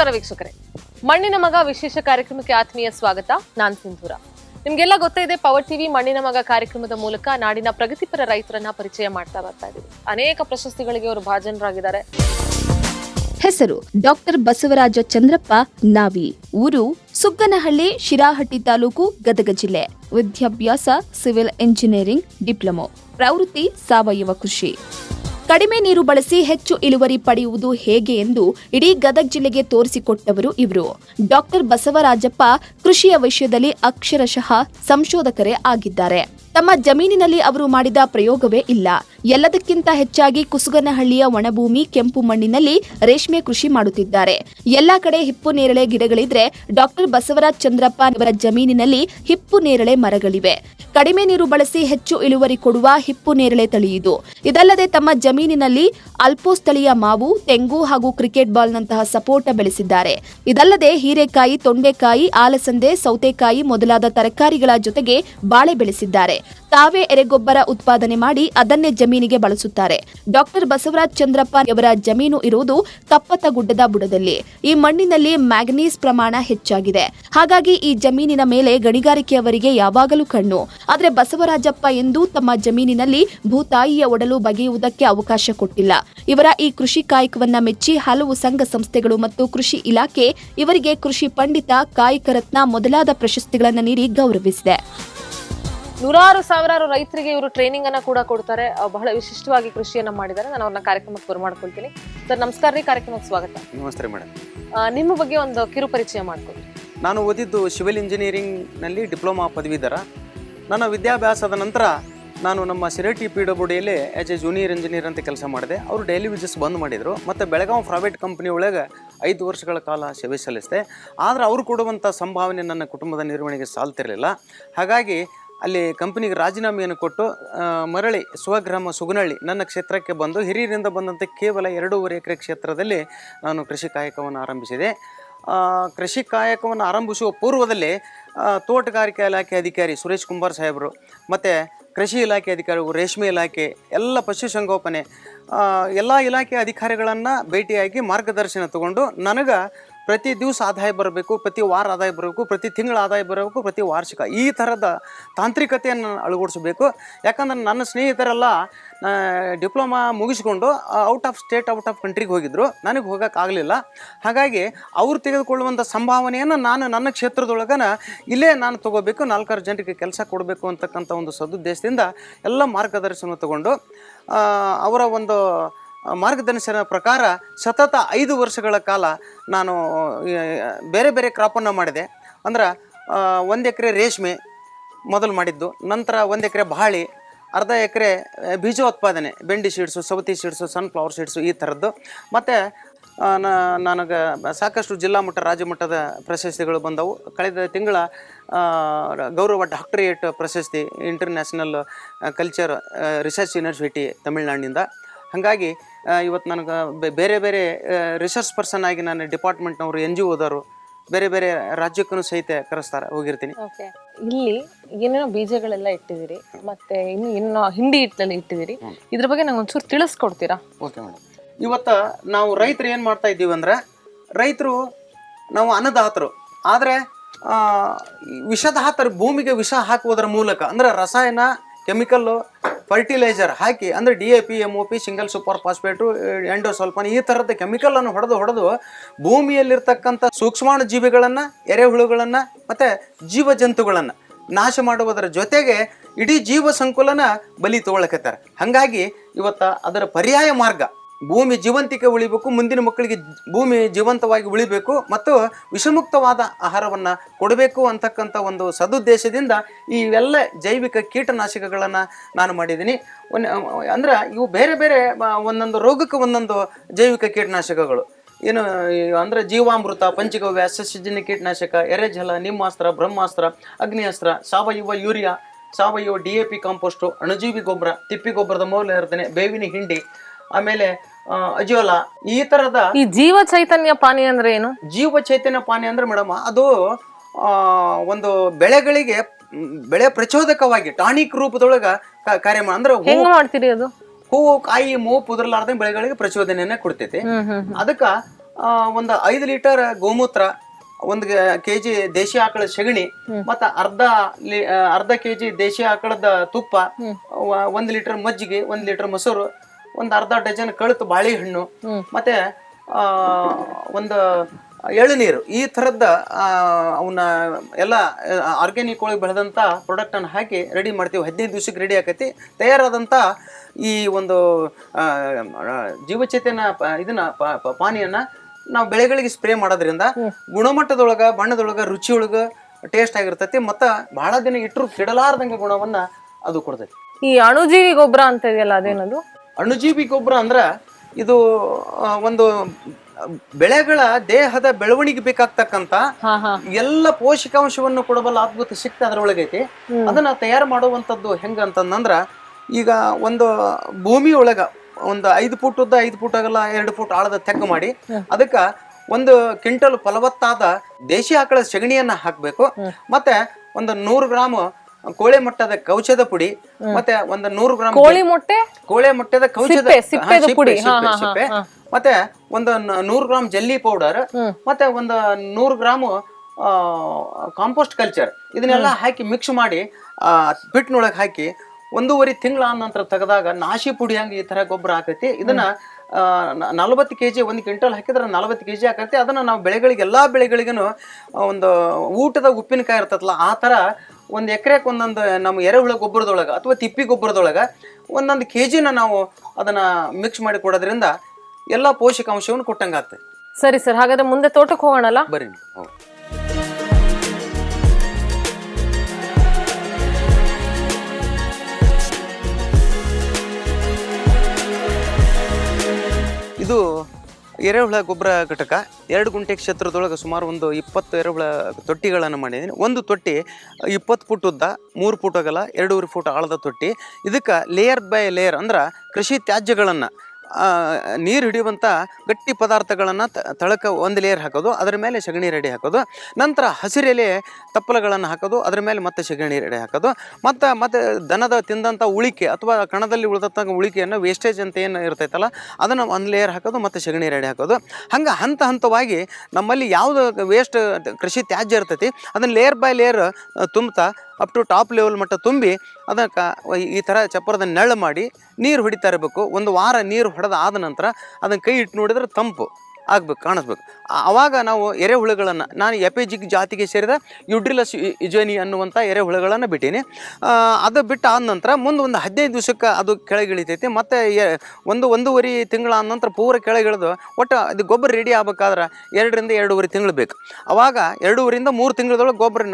ನಮಸ್ಕಾರ ವೀಕ್ಷಕರೇ. ಮಣ್ಣಿನ ಮಗ ವಿಶೇಷ ಕಾರ್ಯಕ್ರಮಕ್ಕೆ ಆತ್ಮೀಯ ಸ್ವಾಗತ. ನಾನ್ ಸಿಂಧೂರ. ನಿಮ್ಗೆಲ್ಲ ಗೊತ್ತೇ ಇದೆ ಪವರ್ ಟಿವಿ ಮಣ್ಣಿನ ಮಗ ಕಾರ್ಯಕ್ರಮದ ಮೂಲಕ ನಾಡಿನ ಪ್ರಗತಿಪರ ರೈತರನ್ನ ಪರಿಚಯ ಮಾಡ್ತಾ ಬರ್ತಾ ಇದೀವಿ ಅನೇಕ ಪ್ರಶಸ್ತಿಗಳಿಗೆ ಅವರು ಭಾಜನರಾಗಿದ್ದಾರೆ. ಹೆಸರು ಡಾಕ್ಟರ್ ಬಸವರಾಜ ಚಂದ್ರಪ್ಪ ನಾವಿ. ಊರು ಸುಗ್ಗನಹಳ್ಳಿ, ಶಿರಾಹಟ್ಟಿ ತಾಲೂಕು, ಗದಗ ಜಿಲ್ಲೆ. ವಿದ್ಯಾಭ್ಯಾಸ, ಸಿವಿಲ್ ಇಂಜಿನಿಯರಿಂಗ್ ಡಿಪ್ಲೊಮೊ. ಪ್ರವೃತ್ತಿ ಸಾವಯವ ಕೃಷಿ. ಕಡಿಮೆ ನೀರು ಬಳಸಿ ಹೆಚ್ಚು ಇಳುವರಿ ಪಡೆಯುವುದು ಹೇಗೆ ಎಂದು ಇಡೀ ಗದಗ ಜಿಲ್ಲೆಗೆ ತೋರಿಸಿಕೊಟ್ಟವರು ಇವರು. ಡಾಕ್ಟರ್ ಬಸವರಾಜಪ್ಪ ಕೃಷಿಯ ವಿಷಯದಲ್ಲಿ ಅಕ್ಷರಶಃ ಸಂಶೋಧಕರೇ ಆಗಿದ್ದಾರೆ. ತಮ್ಮ ಜಮೀನಿನಲ್ಲಿ ಅವರು ಮಾಡಿದ ಪ್ರಯೋಗವೇ ಇಲ್ಲ. ಎಲ್ಲದಕ್ಕಿಂತ ಹೆಚ್ಚಾಗಿ ಕುಸುಗನಹಳ್ಳಿಯ ಒಣಭೂಮಿ ಕೆಂಪು ಮಣ್ಣಿನಲ್ಲಿ ರೇಷ್ಮೆ ಕೃಷಿ ಮಾಡುತ್ತಿದ್ದಾರೆ. ಎಲ್ಲಾ ಕಡೆ ಹಿಪ್ಪು ನೇರಳೆ ಗಿಡಗಳಿದ್ರೆ ಡಾಕ್ಟರ್ ಬಸವರಾಜ್ ಚಂದ್ರಪ್ಪ ಅವರ ಜಮೀನಿನಲ್ಲಿ ಹಿಪ್ಪು ನೇರಳೆ ಮರಗಳಿವೆ. ಕಡಿಮೆ ನೀರು ಬಳಸಿ ಹೆಚ್ಚು ಇಳುವರಿ ಕೊಡುವ ಹಿಪ್ಪು ನೇರಳೆ ತಳಿ ಇದು ಇದಲ್ಲದೆ ತಮ್ಮ ಜಮೀನಿನಲ್ಲಿ ಅಲ್ಪೋಸ್ತಳೀಯ ಮಾವು, ತೆಂಗು ಹಾಗೂ ಕ್ರಿಕೆಟ್ ಬಾಲ್ನಂತಹ ಸಪೋಟ ಬೆಳೆಸಿದ್ದಾರೆ. ಇದಲ್ಲದೆ ಹೀರೆಕಾಯಿ, ತೊಂಡೆಕಾಯಿ, ಆಲಸಂದೆ, ಸೌತೆಕಾಯಿ ಮೊದಲಾದ ತರಕಾರಿಗಳ ಜೊತೆಗೆ ಬಾಳೆ ಬೆಳೆಸಿದ್ದಾರೆ. ತಾವೇ ಎರೆಗೊಬ್ಬರ ಉತ್ಪಾದನೆ ಮಾಡಿ ಅದನ್ನೇ ಜಮೀನಿಗೆ ಬಳಸುತ್ತಾರೆ. ಡಾಕ್ಟರ್ ಬಸವರಾಜ್ ಚಂದ್ರಪ್ಪ ಅವರ ಜಮೀನು ಇರುವುದು ಕಪ್ಪತ್ತ ಗುಡ್ಡದ ಬುಡದಲ್ಲಿ. ಈ ಮಣ್ಣಿನಲ್ಲಿ ಮ್ಯಾಗ್ನೀಸ್ ಪ್ರಮಾಣ ಹೆಚ್ಚಾಗಿದೆ. ಹಾಗಾಗಿ ಈ ಜಮೀನಿನ ಮೇಲೆ ಗಣಿಗಾರಿಕೆಯವರಿಗೆ ಯಾವಾಗಲೂ ಕಣ್ಣು. ಆದರೆ ಬಸವರಾಜಪ್ಪ ಎಂದು ತಮ್ಮ ಜಮೀನಿನಲ್ಲಿ ಭೂತಾಯಿಯ ಒಡಲು ಬಗೆಯುವುದಕ್ಕೆ ಅವಕಾಶ ಕೊಟ್ಟಿಲ್ಲ. ಇವರ ಈ ಕೃಷಿ ಕಾಯಕವನ್ನ ಮೆಚ್ಚಿ ಹಲವು ಸಂಘ ಸಂಸ್ಥೆಗಳು ಮತ್ತು ಕೃಷಿ ಇಲಾಖೆ ಇವರಿಗೆ ಕೃಷಿ ಪಂಡಿತ, ಕಾಯಕ ರತ್ನ ಮೊದಲಾದ ಪ್ರಶಸ್ತಿಗಳನ್ನು ನೀಡಿ ಗೌರವಿಸಿದೆ. ನೂರಾರು ಸಾವಿರಾರು ರೈತರಿಗೆ ಇವರು ಟ್ರೈನಿಂಗ್ ಅನ್ನ ಕೂಡ ಕೊಡ್ತಾರೆ. ಬಹಳ ವಿಶಿಷ್ಟವಾಗಿ ಕೃಷಿಯನ್ನ ಮಾಡಿದ್ದಾರೆ. ನಾನು ಅವ್ರನ್ನ ಕಾರ್ಯಕ್ರಮಕ್ಕೆ ಬರಮಾಡ್ಕೊಳ್ತೀನಿ ಸರ್ ನಮಸ್ಕಾರ ರೀ. ಕಾರ್ಯಕ್ರಮಕ್ಕೆ ಸ್ವಾಗತ. ನಮಸ್ತೆ ಮೇಡಮ್. ನಿಮ್ಮ ಬಗ್ಗೆ ಒಂದು ಕಿರು ಪರಿಚಯ ಮಾಡ್ಕೊಡಿ. ನಾನು ಓದಿದ್ದು ಸಿವಿಲ್ ಇಂಜಿನಿಯರಿಂಗ್ನಲ್ಲಿ ಡಿಪ್ಲೊಮಾ ಪದವೀಧರ. ನನ್ನ ವಿದ್ಯಾಭ್ಯಾಸದ ನಂತರ ನಾನು ನಮ್ಮ ಸಿರಟಿ ಪಿ ಡಬ್ಲ್ಯೂಡಿಯಲ್ಲಿ ಆ್ಯಸ್ ಎ ಜೂನಿಯರ್ ಇಂಜಿನಿಯರ್ ಅಂತ ಕೆಲಸ ಮಾಡಿದೆ. ಅವರು ಡೈಲಿ ವಿಜಸ್ ಬಂದ್ ಮಾಡಿದರು. ಮತ್ತು ಬೆಳಗಾವಿ ಪ್ರೈವೇಟ್ ಕಂಪ್ನಿ ಒಳಗೆ ಐದು ವರ್ಷಗಳ ಕಾಲ ಸೇವೆ ಸಲ್ಲಿಸಿದೆ. ಆದರೆ ಅವರು ಕೊಡುವಂಥ ಸಂಭಾವನೆ ನನ್ನ ಕುಟುಂಬದ ನಿರ್ವಹಣೆಗೆ ಸಾಲ್ತಿರಲಿಲ್ಲ. ಹಾಗಾಗಿ ಅಲ್ಲಿ ಕಂಪನಿಗೆ ರಾಜೀನಾಮೆಯನ್ನು ಕೊಟ್ಟು ಮರಳಿ ಸ್ವಗ್ರಾಮ ಸುಗನಹಳ್ಳಿ ನನ್ನ ಕ್ಷೇತ್ರಕ್ಕೆ ಬಂದು ಹಿರಿಯರಿಂದ ಬಂದಂತೆ ಕೇವಲ ಎರಡೂವರೆ ಎಕರೆ ಕ್ಷೇತ್ರದಲ್ಲಿ ನಾನು ಕೃಷಿ ಕಾಯಕವನ್ನು ಆರಂಭಿಸಿದೆ. ಕೃಷಿ ಕಾಯಕವನ್ನು ಆರಂಭಿಸುವ ಪೂರ್ವದಲ್ಲಿ ತೋಟಗಾರಿಕೆ ಇಲಾಖೆ ಅಧಿಕಾರಿ ಸುರೇಶ್ ಕುಮಾರ್ ಸಾಹೇಬರು ಮತ್ತು ಕೃಷಿ ಇಲಾಖೆ ಅಧಿಕಾರಿಗಳು ರೇಷ್ಮೆ ಇಲಾಖೆ ಎಲ್ಲ ಪಶುಸಂಗೋಪನೆ ಎಲ್ಲ ಇಲಾಖೆ ಅಧಿಕಾರಿಗಳನ್ನು ಭೇಟಿಯಾಗಿ ಮಾರ್ಗದರ್ಶನ ತಗೊಂಡು ನನಗೆ ಪ್ರತಿ ದಿವಸ ಆದಾಯ ಬರಬೇಕು, ಪ್ರತಿ ವಾರ ಆದಾಯ ಬರಬೇಕು, ಪ್ರತಿ ತಿಂಗಳ ಆದಾಯ ಬರಬೇಕು, ಪ್ರತಿ ವಾರ್ಷಿಕ. ಈ ಥರದ ತಾಂತ್ರಿಕತೆಯನ್ನು ಅಳವಡಿಸಬೇಕು. ಯಾಕಂದ್ರೆ ನನ್ನ ಸ್ನೇಹಿತರೆಲ್ಲ ಡಿಪ್ಲೊಮಾ ಮುಗಿಸ್ಕೊಂಡು out of state out of ಕಂಟ್ರಿಗೆ ಹೋಗಿದ್ರು. ನನಗೆ ಹೋಗೋಕ್ಕಾಗಲಿಲ್ಲ ಹಾಗಾಗಿ ಅವ್ರು ತೆಗೆದುಕೊಳ್ಳುವಂಥ ಸಂಭಾವನೆಯನ್ನು ನಾನು ನನ್ನ ಕ್ಷೇತ್ರದೊಳಗನ ಇಲ್ಲೇ ನಾನು ತಗೋಬೇಕು ನಾಲ್ಕಾರು ಜನರಿಗೆ ಕೆಲಸ ಕೊಡಬೇಕು ಅಂತಕ್ಕಂಥ ಒಂದು ಸದುದ್ದೇಶದಿಂದ ಎಲ್ಲ ಮಾರ್ಗದರ್ಶನ ತಗೊಂಡು ಅವರ ಒಂದು ಮಾರ್ಗದರ್ಶನ ಪ್ರಕಾರ ಸತತ ಐದು ವರ್ಷಗಳ ಕಾಲ ನಾನು ಬೇರೆ ಬೇರೆ ಕ್ರಾಪನ್ನು ಮಾಡಿದೆ. ಅಂದ್ರೆ ಒಂದು ಎಕರೆ ರೇಷ್ಮೆ ಮೊದಲು ಮಾಡಿದ್ದು. ನಂತರ ಒಂದು ಎಕರೆ ಬಾಳಿ, ಅರ್ಧ ಎಕರೆ ಬೀಜ ಉತ್ಪಾದನೆ, ಬೆಂಡಿ ಸೀಡ್ಸು ಸೌತಿ ಸೀಡ್ಸು ಸನ್ಫ್ಲವರ್ ಸೀಡ್ಸು ಈ ಥರದ್ದು ಮತ್ತು ನನಗೆ ಸಾಕಷ್ಟು ಜಿಲ್ಲಾ ಮಟ್ಟ, ರಾಜ್ಯ ಮಟ್ಟದ ಪ್ರಶಸ್ತಿಗಳು ಬಂದವು. ಕಳೆದ ತಿಂಗಳ ಗೌರವ ಡಾಕ್ಟರೇಟ್ ಪ್ರಶಸ್ತಿ ಇಂಟರ್ನ್ಯಾಷನಲ್ ಕಲ್ಚರ್ ರಿಸರ್ಚ್ ಯೂನಿವರ್ಸಿಟಿ ತಮಿಳ್ನಾಡಿನಿಂದ. ಹಾಗಾಗಿ ಇವತ್ತು ನನಗೆ ಬೇರೆ ಬೇರೆ ರಿಸರ್ಚ್ ಪರ್ಸನ್ ಆಗಿ ನಾನು ಡಿಪಾರ್ಟ್ಮೆಂಟ್ನವರು ಎನ್ ಜಿ ಓದೋರು ಬೇರೆ ಬೇರೆ ರಾಜ್ಯಕ್ಕೂ ಸಹಿತ ಕರೆಸ್ತಾರೆ ಹೋಗಿರ್ತೀನಿ. ಓಕೆ. ಇಲ್ಲಿ ಏನೇನೋ ಬೀಜಗಳೆಲ್ಲ ಇಟ್ಟಿದ್ದೀರಿ ಮತ್ತೆ ಇನ್ನು ಇನ್ನು ಹಿಂಡಿ ಹಿಟ್ಟಲ್ಲಿ ಇಟ್ಟಿದ್ದೀರಿ. ಇದ್ರ ಬಗ್ಗೆ ನಂಗೆ ಒಂಚೂರು ತಿಳಿಸ್ಕೊಡ್ತೀರಾ? Okay madam. ಇವತ್ತು ನಾವು ರೈತರು ಏನು ಮಾಡ್ತಾ ಇದ್ದೀವಿ ಅಂದ್ರೆ ರೈತರು ನಾವು ಅನ್ನದಾತರು ಆದರೆ ವಿಷದಾತರು ಭೂಮಿಗೆ ವಿಷ ಹಾಕುವುದರ ಮೂಲಕ ಅಂದ್ರೆ ರಸಾಯನ ಕೆಮಿಕಲ್ಲು ಫರ್ಟಿಲೈಸರ್ ಹಾಕಿ ಅಂದರೆ D A P M O P single super phosphate ಸ್ವಲ್ಪ ಈ ಥರದ ಕೆಮಿಕಲನ್ನು ಹೊಡೆದು ಹೊಡೆದು ಭೂಮಿಯಲ್ಲಿರ್ತಕ್ಕಂಥ ಸೂಕ್ಷ್ಮಾಣು ಜೀವಿಗಳನ್ನು, ಎರೆಹುಳುಗಳನ್ನು ಮತ್ತು ಜೀವಜಂತುಗಳನ್ನು ನಾಶ ಮಾಡುವುದರ ಜೊತೆಗೆ ಇಡೀ ಜೀವ ಸಂಕುಲನ ಬಲಿ ತಗೊಳಕತ್ತಾರೆ ಹಾಗಾಗಿ ಇವತ್ತು ಅದರ ಪರ್ಯಾಯ ಮಾರ್ಗ ಭೂಮಿ ಜೀವಂತಿಕೆ ಉಳಿಬೇಕು, ಮುಂದಿನ ಮಕ್ಕಳಿಗೆ ಭೂಮಿ ಜೀವಂತವಾಗಿ ಉಳಿಬೇಕು ಮತ್ತು ವಿಷಮುಕ್ತವಾದ ಆಹಾರವನ್ನು ಕೊಡಬೇಕು ಅಂತಕ್ಕಂಥ ಒಂದು ಸದುದ್ದೇಶದಿಂದ ಇವೆಲ್ಲ ಜೈವಿಕ ಕೀಟನಾಶಕಗಳನ್ನು ನಾನು ಮಾಡಿದ್ದೀನಿ. ಒನ್, ಅಂದ್ರೆ ಇವು ಬೇರೆ ಬೇರೆ ಒಂದೊಂದು ರೋಗಕ್ಕೆ ಒಂದೊಂದು ಜೈವಿಕ ಕೀಟನಾಶಕಗಳು. ಏನು ಅಂದ್ರೆ ಜೀವಾಮೃತ, ಪಂಚಗವ್ಯ, ಸಸ್ಯಜನ್ಯ ಕೀಟನಾಶಕ, ಎರೆಜಲ, ನಿಮ್ಮಾಸ್ತ್ರ, ಬ್ರಹ್ಮಾಸ್ತ್ರ, ಅಗ್ನಿಯಾಸ್ತ್ರ, ಸಾವಯವ ಯೂರಿಯಾ, ಸಾವಯವ ಡಿ ಎ ಪಿ ಕಾಂಪೋಸ್ಟು, ಅಣುಜೀವಿ ಗೊಬ್ಬರ, ತಿಪ್ಪಿ ಗೊಬ್ಬರದ ಮೌಲ್ಯ ಇರ್ತೇನೆ ಬೇವಿನ ಹಿಂಡಿ, ಆಮೇಲೆ ಅಜೋಲ ಈ ತರದ ಈ ಜೀವ ಚೈತನ್ಯ ಪಾನಿ ಅಂದ್ರೆ ಏನು? ಜೀವ ಚೈತನ್ಯ ಪಾನಿ ಅಂದ್ರೆ ಮೇಡಮ್ ಅದು ಒಂದು ಬೆಳೆಗಳಿಗೆ ಬೆಳೆ ಪ್ರಚೋದಕವಾಗಿ ಟಾನಿಕ್ ರೂಪದೊಳಗ ಕಾರ್ಯ ಮಾ- ಅಂದ್ರೆ ಹೂ ಹೆಂಗ್ ಮಾಡ್ತೀರಿ ಅದು? ಹೂವು ಕಾಯಿ ಮೂವು ಪುದರ್ಲಾರ್ದ ಬೆಳೆಗಳಿಗೆ ಪ್ರಚೋದನೆಯನ್ನ ಕೊಡ್ತೈತಿ. ಅದಕ್ಕ ಒಂದು ಐದು ಲೀಟರ್ ಗೋಮೂತ್ರ ಒಂದು ಕೆ ಜಿ ದೇಶಿ ಆಕಳ ಸಗಣಿ ಮತ್ತ ಅರ್ಧ ಅರ್ಧ ಕೆ ಜಿ ದೇಶಿ ಆಕಳದ ತುಪ್ಪ ಒಂದು ಲೀಟರ್ ಮಜ್ಜಿಗೆ ಒಂದ್ ಲೀಟರ್ ಮೊಸರು ಒಂದು ಅರ್ಧ ಡಜನ್ ಕಳುತ್ ಬಾಳೆಹಣ್ಣು. ಮತ್ತೆ ಆ, ಒಂದು ಎಳನೀರು. ಈ ಥರದ ಅವನ್ನ ಎಲ್ಲ ಆರ್ಗ್ಯಾನಿಕ್ ಒಳಗೆ ಬೆಳೆದಂಥ ಪ್ರಾಡಕ್ಟನ್ನು ಹಾಕಿ ರೆಡಿ ಮಾಡ್ತೀವಿ. ಹದಿನೈದು ದಿವ್ಸಕ್ಕೆ ರೆಡಿ ಆಕೈತಿ. ತಯಾರಾದಂಥ ಈ ಒಂದು ಜೀವಚೇತನ ಇದನ್ನ ಪಾನೀಯನ್ನ ನಾವು ಬೆಳೆಗಳಿಗೆ ಸ್ಪ್ರೇ ಮಾಡೋದ್ರಿಂದ ಗುಣಮಟ್ಟದೊಳಗ ಬಣ್ಣದೊಳಗ ರುಚಿಯೊಳಗ ಟೇಸ್ಟ್ ಆಗಿರ್ತೈತಿ. ಮತ್ತು ಬಹಳ ದಿನ ಇಟ್ಟರು ಕೆಡಲಾರ್ದಂಗೆ ಗುಣವನ್ನ ಅದು ಕೊಡ್ತೈತಿ. ಈ ಅಣುಜೀವಿ ಗೊಬ್ಬರ ಅಂತ ಇದೆಯಲ್ಲ ಅದೇನದು? ಅಣುಜೀವಿ ಗೊಬ್ಬರ ಅಂದ್ರೆ ಇದು ಒಂದು ಬೆಳೆಗಳ ದೇಹದ ಬೆಳವಣಿಗೆ ಬೇಕಾಗ್ತಕ್ಕಂತ ಎಲ್ಲ ಪೋಷಕಾಂಶವನ್ನು ಕೊಡಬಲ್ಲ ಅದ್ಭುತ ಶಕ್ತಿ ಅದರೊಳಗೈತಿ. ಅದನ್ನ ತಯಾರು ಮಾಡುವಂಥದ್ದು ಹೆಂಗ ಅಂತಂದ್ರ ಈಗ ಒಂದು ಭೂಮಿ ಒಳಗ ಒಂದು ಐದು ಫುಟ್ ಉದ್ದ ಐದು ಫುಟ್ ಆಗಲ್ಲ ಎರಡು ಫುಟ್ ಆಳದ ತೆಗ್ಗು ಮಾಡಿ ಅದಕ್ಕ ಒಂದು ಕ್ವಿಂಟಲ್ ಫಲವತ್ತಾದ ದೇಶಿ ಆಕಳ ಸಗಣಿಯನ್ನ ಹಾಕ್ಬೇಕು. ಮತ್ತೆ ಒಂದು ನೂರು ಗ್ರಾಮ್ ಕೋಳೆ ಮೊಟ್ಟದ ಕೌಚದ ಪುಡಿ ಮತ್ತೆ ಒಂದು ನೂರು ಗ್ರಾಮ್ ಕೋಳಿ ಮೊಟ್ಟೆ? ಕೋಳಿ ಮೊಟ್ಟೆದ ಕೌಚದ ಸಿಪ್ಪೆ. ಸಿಪ್ಪೆ. ಮತ್ತೆ ಒಂದು ನೂರು ಗ್ರಾಮ್ ಜಲ್ಲಿ ಪೌಡರ್ ಮತ್ತೆ ಒಂದು ನೂರು ಗ್ರಾಮ್ ಕಾಂಪೋಸ್ಟ್ ಕಲ್ಚರ್. ಇದನ್ನೆಲ್ಲ ಹಾಕಿ ಮಿಕ್ಸ್ ಮಾಡಿ ಆ, ಪಿಟ್ನೊಳಗೆ ಹಾಕಿ ಒಂದೂವರೆ ತಿಂಗಳ ನಂತರ ತೆಗೆದಾಗ ನಾಶಿ ಪುಡಿ ಹಂಗೆ ಈ ತರ ಗೊಬ್ಬರ ಹಾಕೈತಿ ಇದನ್ನ ನಲವತ್ತು ಕೆ ಜಿ ಒಂದು ಕ್ವಿಂಟಲ್ ಹಾಕಿದ್ರೆ ನಲವತ್ತು ಕೆ ಜಿ ಆಕೈತಿ. ಅದನ್ನ ನಾವು ಬೆಳೆಗಳಿಗೆ ಎಲ್ಲಾ ಬೆಳೆಗಳಿಗೂ ಒಂದು ಊಟದ ಉಪ್ಪಿನಕಾಯಿ ಇರ್ತದಲ್ಲ ಆ ತರ ಒಂದು ಎಕರೆಗೆ ಒಂದೊಂದು ನಮ್ಮ ಎರೆಹುಳ ಗೊಬ್ಬರದೊಳಗೆ ಅಥವಾ ತಿಪ್ಪಿ ಗೊಬ್ಬರದೊಳಗೆ ಒಂದೊಂದು ಕೆ ಜಿನ ನಾವು ಅದನ್ನ ಮಿಕ್ಸ್ ಮಾಡಿ ಕೊಡೋದ್ರಿಂದ ಎಲ್ಲ ಪೋಷಕಾಂಶವನ್ನು ಕೊಟ್ಟಂಗಾಗ್ತದೆ. ಸರಿ ಸರ್ ಹಾಗಾದ್ರೆ ಮುಂದೆ ತೋಟಕ್ಕೆ ಹೋಗೋಣಲ್ಲ? ಬರ್ರಿ ಇದು ಎರೆಹುಳ ಗೊಬ್ಬರ ಘಟಕ ಎರಡು ಗುಂಟೆ ಕ್ಷೇತ್ರದೊಳಗೆ ಸುಮಾರು ಒಂದು ಇಪ್ಪತ್ತು ಎರೆಹುಳ ತೊಟ್ಟಿಗಳನ್ನು ಮಾಡಿದ್ದೀನಿ. ಒಂದು ತೊಟ್ಟಿ ಇಪ್ಪತ್ತು ಫುಟ್ ಉದ್ದ, ಮೂರು ಫುಟ್ ಅಗಲ, ಎರಡೂವರೆ ಫುಟ್ ಆಳದ ತೊಟ್ಟಿ. ಇದಕ್ಕೆ ಲೇಯರ್ ಬೈ ಲೇಯರ್ ಅಂದ್ರೆ ಕೃಷಿ ತ್ಯಾಜ್ಯಗಳನ್ನು ನೀರು ಹಿಡಿಯುವಂಥ ಗಟ್ಟಿ ಪದಾರ್ಥಗಳನ್ನು ತಳಕ ಒಂದು ಲೇಯರ್ ಹಾಕೋದು, ಅದರ ಮೇಲೆ ಸಗಣಿ ರೆಡಿ ಹಾಕೋದು. ನಂತರ ಹಸಿರೆಲೆ ತಪ್ಪಲಗಳನ್ನು ಹಾಕೋದು, ಅದರ ಮೇಲೆ ಮತ್ತೆ ಸಗಣಿ ರೆಡಿ ಹಾಕೋದು. ಮತ್ತು ಮತ್ತು ದನದ ತಿಂದಂಥ ಉಳಿಕೆ ಅಥವಾ ಕಣದಲ್ಲಿ ಉಳಿದಂಥ ಉಳಿಕೆಯನ್ನು ವೇಸ್ಟೇಜ್ ಅಂತ ಏನು ಇರ್ತೈತಲ್ಲ, ಅದನ್ನು ಒಂದು ಲೇಯರ್ ಹಾಕೋದು, ಮತ್ತು ಸಗಣಿ ರೆಡಿ ಹಾಕೋದು. ಹಂಗೆ ಹಂತ ಹಂತವಾಗಿ ನಮ್ಮಲ್ಲಿ ಯಾವುದು ವೇಸ್ಟ್ ಕೃಷಿ ತ್ಯಾಜ್ಯ ಇರ್ತೈತಿ, ಅದನ್ನು ಲೇಯರ್ ಬೈ ಲೇಯರ್ ತುಂಬ್ತಾ ಅಪ್ ಟು ಟಾಪ್ ಲೆವೆಲ್ ಮಟ್ಟ ತುಂಬಿ ಅದಕ್ಕೆ ಈ ಥರ ಚಪ್ಪರದ ನೆಳ್ಳು ಮಾಡಿ ನೀರು ಹೊಡಿತಾ ಇರಬೇಕು. ಒಂದು ವಾರ ನೀರು ಹೊಡೆದ ಆದ ನಂತರ ಅದನ್ನು ಕೈ ಇಟ್ಟು ನೋಡಿದ್ರೆ ತಂಪು. ಆಗ್ಬೇಕು, ಕಾಣಿಸ್ಬೇಕು. ಆವಾಗ ನಾವು ಎರೆಹುಳುಗಳನ್ನು ನಾನು ಎಪೆಜಿಕ್ ಜಾತಿಗೆ ಸೇರಿದ ಯುಡ್ರಿಲಸ್ ಯುಜೋನಿ ಅನ್ನುವಂಥ ಎರೆಹುಳುಗಳನ್ನು ಬಿಟ್ಟೀನಿ. ಅದು ಬಿಟ್ಟು ಆದ ನಂತರ ಮುಂದೆ ಒಂದು ಹದಿನೈದು ದಿವಸಕ್ಕೆ ಅದು ಕೆಳಗಿಳಿತೈತಿ. ಮತ್ತು ಒಂದು ಒಂದೂವರೆ ತಿಂಗಳ ಆದ ನಂತರ ಪೂರ ಕೆಳಗಿಳಿದು ಒಟ್ಟು ಅದು ಗೊಬ್ಬರ ರೆಡಿ ಆಗ್ಬೇಕಾದ್ರೆ ಎರಡರಿಂದ ಎರಡೂವರೆ ತಿಂಗಳು ಬೇಕು. ಆವಾಗ ಎರಡೂವರೆಯಿಂದ ಮೂರು ತಿಂಗಳದೊಳಗೆ ಗೊಬ್ಬರ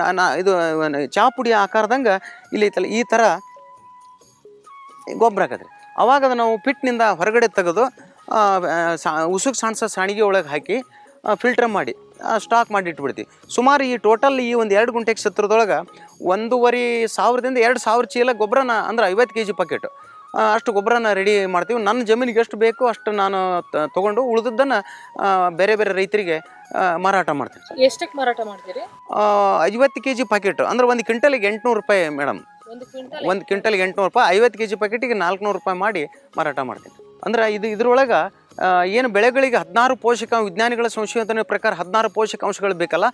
ಇದು ಚಾಪುಡಿ ಆಕಾರದಂಗೆ ಇಲ್ಲಿ ಐತಲ್ಲ ಈ ಥರ ಗೊಬ್ಬರ ಹಾಕದ್ರಿ. ಅವಾಗ ಅದು ನಾವು ಪಿಟ್ನಿಂದ ಹೊರಗಡೆ ತೆಗೆದು ಸಾ ಉಸುಕ್ ಸಣ್ಣ ಸಾಣಿಗೆ ಒಳಗೆ ಹಾಕಿ ಫಿಲ್ಟರ್ ಮಾಡಿ ಸ್ಟಾಕ್ ಮಾಡಿ ಇಟ್ಬಿಡ್ತೀವಿ ಸುಮಾರು ಈ ಟೋಟಲ್ ಈ ಒಂದು ಎರಡು ಗುಂಟೆ ಕ್ಷೇತ್ರದೊಳಗೆ ಒಂದೂವರೆ ಸಾವಿರದಿಂದ ಎರಡು ಸಾವಿರ ಚೀಲ ಗೊಬ್ಬರನ ಅಂದ್ರೆ ಐವತ್ತು ಕೆ ಜಿ ಪಾಕೆಟ್ ಅಷ್ಟು ಗೊಬ್ಬರನ ರೆಡಿ ಮಾಡ್ತೀವಿ. ನನ್ನ ಜಮೀನಿಗೆ ಎಷ್ಟು ಬೇಕು ಅಷ್ಟು ನಾನು ತೊಗೊಂಡು ಉಳಿದದ್ದನ್ನು ಬೇರೆ ಬೇರೆ ರೈತರಿಗೆ ಮಾರಾಟ ಮಾಡ್ತೀನಿ. ಎಷ್ಟಕ್ಕೆ ಮಾರಾಟ ಮಾಡ್ತೀರಿ? ಐವತ್ತು ಕೆ ಜಿ ಪಾಕೆಟ್ ಅಂದ್ರೆ ಒಂದು ಕ್ವಿಂಟಲಿಗೆ ಎಂಟುನೂರು ರೂಪಾಯಿ ಮೇಡಮ್ ಒಂದು ಕ್ವಿಂಟಲ್ ಒಂದು ಕ್ವಿಂಟಲ್ಗೆ ಎಂಟುನೂರು ರೂಪಾಯಿ ಐವತ್ತು ಕೆ ಜಿ ಪ್ಯಾಕೆಟಿಗೆ ನಾಲ್ಕುನೂರು ರೂಪಾಯಿ ಮಾಡಿ ಮಾರಾಟ ಮಾಡ್ತೀನಿ ಅಂದ್ರೆ ಇದು ಇದ್ರೊಳಗೆ ಏನು ಬೆಳೆಗಳಿಗೆ ಹದಿನಾರು ಪೋಷಕ ವಿಜ್ಞಾನಿಗಳ ಸಂಶೋಧನೆ ಪ್ರಕಾರ ಹದಿನಾರು ಪೋಷಕಾಂಶಗಳು ಬೇಕಲ್ಲ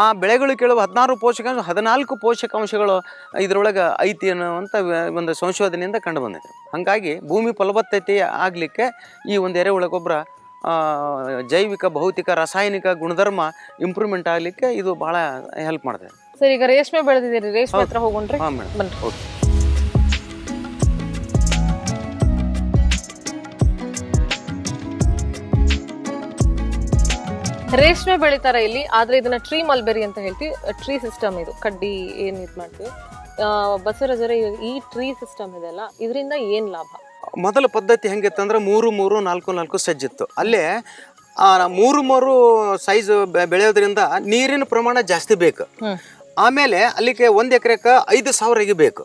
ಆ ಬೆಳೆಗಳು ಕೇಳುವ ಹದಿನಾರು ಪೋಷಕಾಂಶ ಹದಿನಾಲ್ಕು ಪೋಷಕಾಂಶಗಳು ಇದರೊಳಗೆ ಐತಿ ಅನ್ನುವಂಥ ಒಂದು ಸಂಶೋಧನೆಯಿಂದ ಕಂಡು ಬಂದಿದೆ. ಹಾಗಾಗಿ ಭೂಮಿ ಫಲವತ್ತತೆ ಆಗಲಿಕ್ಕೆ ಈ ಒಂದು ಎರೆಹುಳ ಗೊಬ್ಬರ ಜೈವಿಕ ಭೌತಿಕ ರಾಸಾಯನಿಕ ಗುಣಧರ್ಮ ಇಂಪ್ರೂವ್ಮೆಂಟ್ ಆಗಲಿಕ್ಕೆ ಇದು ಭಾಳ ಹೆಲ್ಪ್ ಮಾಡ್ತದೆ. ಸರ್ ಈಗ ರೇಷ್ಮೆ ಬೆಳೆದಿದ್ದೀರಿ. ರೇಷ್ಮೆ ಹತ್ರ ಹೋಗೋಣ್ರಿ ಹಾಂ ಮೇಡಮ್. ಬನ್ನಿ. ಓಕೆ. ರೇಷ್ಮೆ ಬೆಳಿತಾರೆ ಇಲ್ಲಿ ಆದ್ರೆ ಇದನ್ನ ಟ್ರೀ ಮಲ್ಬೆರಿ ಅಂತ ಹೇಳ್ತೀವಿ. ಟ್ರೀ ಸಿಸ್ಟಮ್ ಇದು. ಕಡ್ಡಿ ಏನ್ ಇದ್ ಮಾಡ್ತೀವಿ? ಬಸವರಾಜರ ಈ- ಟ್ರೀ ಸಿಸ್ಟಮ್ ಇದೆಲ್ಲ ಇದರಿಂದ ಏನ್ ಲಾಭ? ಮೊದಲ ಪದ್ಧತಿ ಹೆಂಗಿತ್ತು ಅಂದ್ರೆ ಮೂರು ಮೂರು ನಾಲ್ಕು ನಾಲ್ಕು ಸಜ್ಜಿತ್ತು. ಅಲ್ಲೇ ಮೂರು ಮೂರು ಸೈಜ್ ಬೆಳೆಯೋದ್ರಿಂದ ನೀರಿನ ಪ್ರಮಾಣ ಜಾಸ್ತಿ ಬೇಕು. ಆಮೇಲೆ ಅಲ್ಲಿಗೆ ಒಂದ್ ಎಕರೆಕ ಐದು ಸಾವಿರ ಬೇಕು.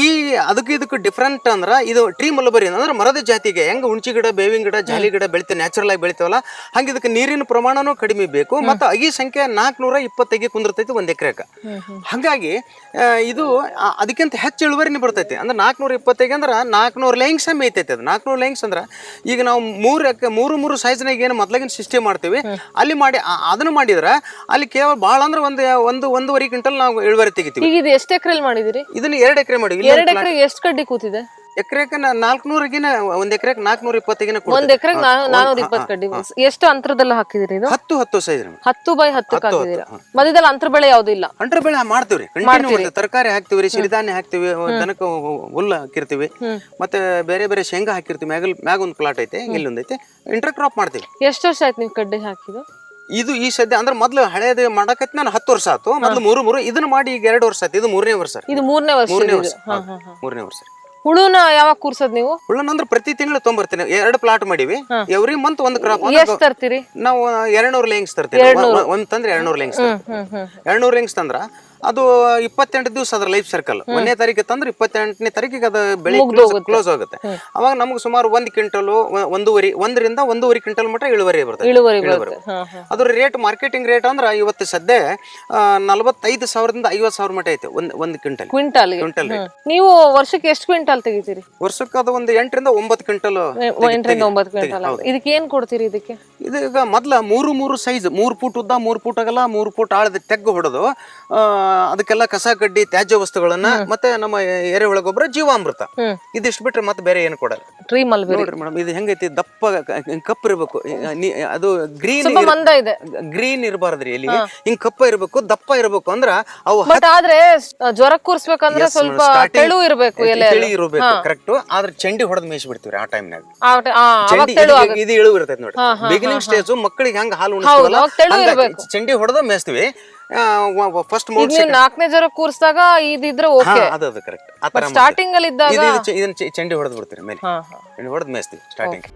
ಈ ಅದಕ್ಕೆ ಇದಕ್ಕೆ ಡಿಫ್ರೆಂಟ್ ಅಂದ್ರ ಇದು ಟ್ರೀ ಮಲಬರಿ ಅಂದ್ರೆ ಮರದ ಜಾತಿಗೆ ಹೆಂಗ ಹುಣಚಿ ಗಿಡ ಬೇವಿನ ಗಿಡ ಜಾಲಿ ಗಿಡ ಬೆಳಿತೇವೆ ನ್ಯಾಚುರಲ್ ಆಗಿ ಬೆಳಿತೇವಲ್ಲ ಹಂಗ ಇದಕ್ಕೆ ನೀರಿನ ಪ್ರಮಾಣನು ಕಡಿಮೆ ಬೇಕು ಮತ್ತು ಅಗಿ ಸಂಖ್ಯೆ ನಾಲ್ಕುನೂರ ಇಪ್ಪತ್ತೈದು ಕುಂದಿರ್ತೈತಿ ಒಂದ್ ಎಕರೆಕ. ಹಾಗಾಗಿ ಇದು ಅದಕ್ಕಿಂತ ಹೆಚ್ಚು ಇಳುವರಿನ ಬರ್ತೈತಿ. ಅಂದ್ರೆ ನಾಲ್ಕುನೂರ ಇಪ್ಪತ್ತೈದು ಅಂದ್ರೆ ನಾಲ್ಕುನೂರು ಲೈಂಗ್ಸ್ ಮೇಯ್ತೈತಿ ಅದು. ನಾಲ್ಕುನೂರು ಲೈಂಗ್ಸ್ ಅಂದ್ರೆ ಈಗ ನಾವು ಮೂರು ಮೂರು ಮೂರು ಸೈಜ್ನಾಗ ಏನು ಮೊದ್ಲಾಗಿನ ಸಿಸ್ಟಮ್ ಮಾಡ್ತೀವಿ. ಅಲ್ಲಿ ಮಾಡಿ ಅದನ್ನು ಅದನ್ನ ಮಾಡಿದ್ರೆ ಅಲ್ಲಿ ಕೇವಲ ಭಾಳ ಅಂದ್ರೆ ಒಂದು ಒಂದು ಒಂದೂವರೆ ಕ್ವಿಂಟಲ್ ನಾವು ಇಳುವರಿ ತೆಗಿತೀವಿ. ಈಗ ಇದು ಎಷ್ಟು ಎಕರೆಲಿ ಮಾಡಿದಿರಿ? ಇದನ್ನ ಎರಡು ಎಕರೆ ಮಾಡಿ ಎರಡ್ ಎಕರೆ ಎಷ್ಟು ಕಡ್ಡಿ ಕೂತಿದೆ? ಎಕರೆಗೆ ನಾಲ್ಕನೂರಿಗಿನ ಒಂದ್ ಎಕರೆಗೆ ನಾಲ್ಕನೂರ ಇಪ್ಪತ್ತಿಗಿನ ಒಂದ್ ಎಕರೆಗೆ ನಾನೂರ ಇಪ್ಪತ್ತು ಕಡ್ಡಿ. ಎಷ್ಟು ಅಂತರದಲ್ಲಿ ಹಾಕಿದಿರಿ ಇದು? ಹತ್ತು ಹತ್ತು ಸೈಜ್ ಹತ್ತು ಬೈ ಹತ್ತು ಹಾಕಿದಿರಿ. ಮಧ್ಯದಲ್ಲಿ ಅಂತರ ಬೆಳೆ ಯಾವ್ದು ಇಲ್ಲ? ಅಂತರ ಬೆಳೆ ಮಾಡ್ತೀವ್ರಿ ಕಂಟಿನ್ಯೂ ತರಕಾರಿ ಹಾಕ್ತಿವ್ರಿ ಸಿರಿಧಾನ್ಯ ಹಾಕ್ತಿವಿ ದನಕ್ಕೆ ಹುಲ್ಲ ಹಾಕಿರ್ತೀವಿ. ಮತ್ತೆ ಬೇರೆ ಬೇರೆ ಶೇಂಗಾ ಹಾಕಿರ್ತೀವಿ ಮ್ಯಾಗಲ್ ಮ್ಯಾಗ ಒಂದು ಪ್ಲಾಟ್ ಐತೆ ಇಲ್ಲೊಂದ್ ಐತೆ. ಇಂಟರ್ ಕ್ರಾಪ್ ಮಾಡ್ತೀವಿ. ಎಷ್ಟು ವರ್ಷ ಆಯ್ತು ನೀವು ಕಡ್ಡಿ ಹಾಕಿದ್ದು? ಇದು ಈ ಸದ್ಯ ಅಂದ್ರೆ ಮೊದ್ಲು ಹಳೇದು ಮಾಡಕತ್ ನಾನು ಹತ್ತು ವರ್ಷ ಆಯ್ತು ಮೊದ್ಲು ಮೂರು ಮೂರು ಇದನ್ನ ಮಾಡಿ ಈಗ ಎರಡು ವರ್ಷ ಆಯ್ತು ಇದು ಮೂರನೇ ವರ್ಷ. ಇದು ಮೂರನೇ ವರ್ಷ ಮೂರನೇ ವರ್ಷ. ಮೂರನೇ ವರ್ಷ. ಹುಳುನ ಯಾವಾಗ ಕೂರ್ಸದ್ ನೀವು? ಹುಳುನ ಅಂದ್ರೆ ಪ್ರತಿ ತಿಂಗಳು ತೊಂಬರ್ತೀನಿ. ಎರಡು ಪ್ಲಾಟ್ ಮಾಡಿವಿ. ಎವ್ರಿ ಮಂತ್ ಒಂದು ಕ್ರಾಪ್ ಎಷ್ಟ್ ತರ್ತೀರಿ? ನಾವು ಎರಡ್ನೂರು ಲೇಂಗ್ಸ್ ತರ್ತೀವಿ. ಒಂದ್- ತಂದ್ರೆ ಎರಡ್ನೂರು ಲೇಂಗ್ಸ್ ಎರಡ್ನೂರು ಲೇಂಗ್ಸ್ ತಂದ್ರ ಅದು ಇಪ್ಪತ್ತೆಂಟು ದಿವಸ ಅದ್ರ ಲೈಫ್ ಸರ್ಕಲ್ ಒಂದನೇ ತಾರೀಕು ತಂದ್ರೆ ಇಪ್ಪತ್ತೆಂಟನೇ ತಾರೀಕಿಗೆ ಅದು ಬೆಳೆ ಕ್ಲೋಸ್ ಆಗುತ್ತೆ. ಅವಾಗ ನಮ್ಗೆ ಸುಮಾರು ಒಂದ್ ಕ್ವಿಂಟಲ್ ಒಂದೂವರೆ ಒಂದರಿಂದ ಒಂದೂವರೆ ಕ್ವಿಂಟಲ್ ಮಟ್ಟ ಇಳುವರಿ ಇಳುವರಿ ಬರುತ್ತೆ. ಹಾ. ಅದ್ರ ರೇಟ್ ಮಾರ್ಕೆಟಿಂಗ್ ರೇಟ್ ಅಂದ್ರೆ ಇವತ್ತು ಸದ್ಯ ನಲವತ್ತೈದು ಸಾವಿರದಿಂದ ಐವತ್ತು ಸಾವಿರ ಮಟ್ಟ ಐತೆ ಒಂದ್ ಒಂದ್ ಕ್ವಿಂಟಲ್. ಕ್ವಿಂಟಲ್ ಕ್ವಿಂಟಲ್ ನೀವು ವರ್ಷಕ್ಕೆ ಎಷ್ಟು ಕ್ವಿಂಟಲ್ ತೆಗಿತೀರಿ? ವರ್ಷಕ್ಕೆ ಅದು ಒಂದು ಎಂಟರಿಂದ ಒಂಬತ್ತು ಕ್ವಿಂಟಲ್ ಎಂಟರಿಂದ ಒಂಬತ್ತು ಕ್ವಿಂಟಲ್ ಇದಕ್ಕೆ ಏನ್ ಕೊಡ್ತೀರಿ ಇದಕ್ಕೆ? ಇದು ಈಗ ಮೊದ್ಲ ಮೂರು ಮೂರು ಸೈಜ್ ಮೂರು ಫೂಟ್ ಉದ್ದ ಮೂರು ಫೂಟ್ ಆಗಲ್ಲ ಮೂರು ಫೂಟ್ ಆಳದ ತೆಗ್ಗು ಹೊಡೆದು ಅದಕ್ಕೆಲ್ಲ ಕಸ ಕಡ್ಡಿ ತ್ಯಾಜ್ಯ ವಸ್ತುಗಳನ್ನ ಮತ್ತೆ ನಮ್ಮ ಎರೆಹುಳ ಗೊಬ್ಬರ ಜೀವಾಮೃತ. ಇದಿಷ್ಟು ಬಿಟ್ರೆ ಮತ್ತೆ ಬೇರೆ ಏನು ಕೊಡಲ್ಲ. ಟ್ರೀ ಮಲ್ ನೋಡ್ರಿ ಮೇಡಮ್ ಇದು ಹೆಂಗೈತಿ? ದಪ್ಪ ಕಪ್ ಇರ್ಬೇಕು. ನೀ- ಅದು ಗ್ರೀನ್ ಸ್ವಲ್ಪ ಮಂದ ಇದೆ. ಗ್ರೀನ್ ಇರಬಾರ್ದ್ರಿ ಇಲ್ಲಿ ಹಿಂಗ್ ಕಪ್ಪ ಇರ್ಬೇಕು ದಪ್ಪ ಇರ್ಬೇಕು ಅಂದ್ರ ಅವು ಬಟ್ ಆದ್ರೆ ಜ್ವರ ಕೂರ್ಸ್ಬೇಕಂದ್ರೆ ಸ್ವಲ್ಪ ತೆಳು ಇರಬೇಕು ತೆಳು ಇರಬೇಕು ಕರೆಕ್ಟ್ ಆದ್ರೆ ಚಂಡಿ ಹೊಡೆದ್ ಮೇಯಿಸಿ ಬಿಡ್ತೀವಿ ಆ ಟೈಮ್ ನಾಗ ಚಂಡಿ ಇದು- ಇಳು ಇರ್ತೈತಿ ನೋಡಿ ಬಿಗಿನಿಂಗ್ ಸ್ಟೇಜ್ ಮಕ್ಕಳಿಗೆ ಹಂಗ ಹಾಲು ಉಣಿಸ್ತೀವಲ್ಲ ಚಂಡಿ ಹೊಡೆದ ಮೇಯಿಸ್ತೀವಿ. ಫಸ್ಟ್ ಮೋಡ್ ನೀವು ನಾಲ್ಕನೇ ಜ್ವರ ಕೂರಿಸಿದಾಗ ಇದಿದ್ರೆ ಓಕೆ ಅದು ಅದು ಕರೆಕ್ಟ್ ಆ ಸ್ಟಾರ್ಟಿಂಗ್ ಅಲ್ಲಿ ಇದ್ದಾಗ ಇದನ್ನ ಚಂಡಿ ಹೊಡೆದ್ ಬಿಡ್ತೀರಿ ಮೇಲೆ. ಚಂಡಿ ಹೊಡೆದ್ ಮೇಯಿಸ್ತೀವಿ ಸ್ಟಾರ್ಟಿಂಗ್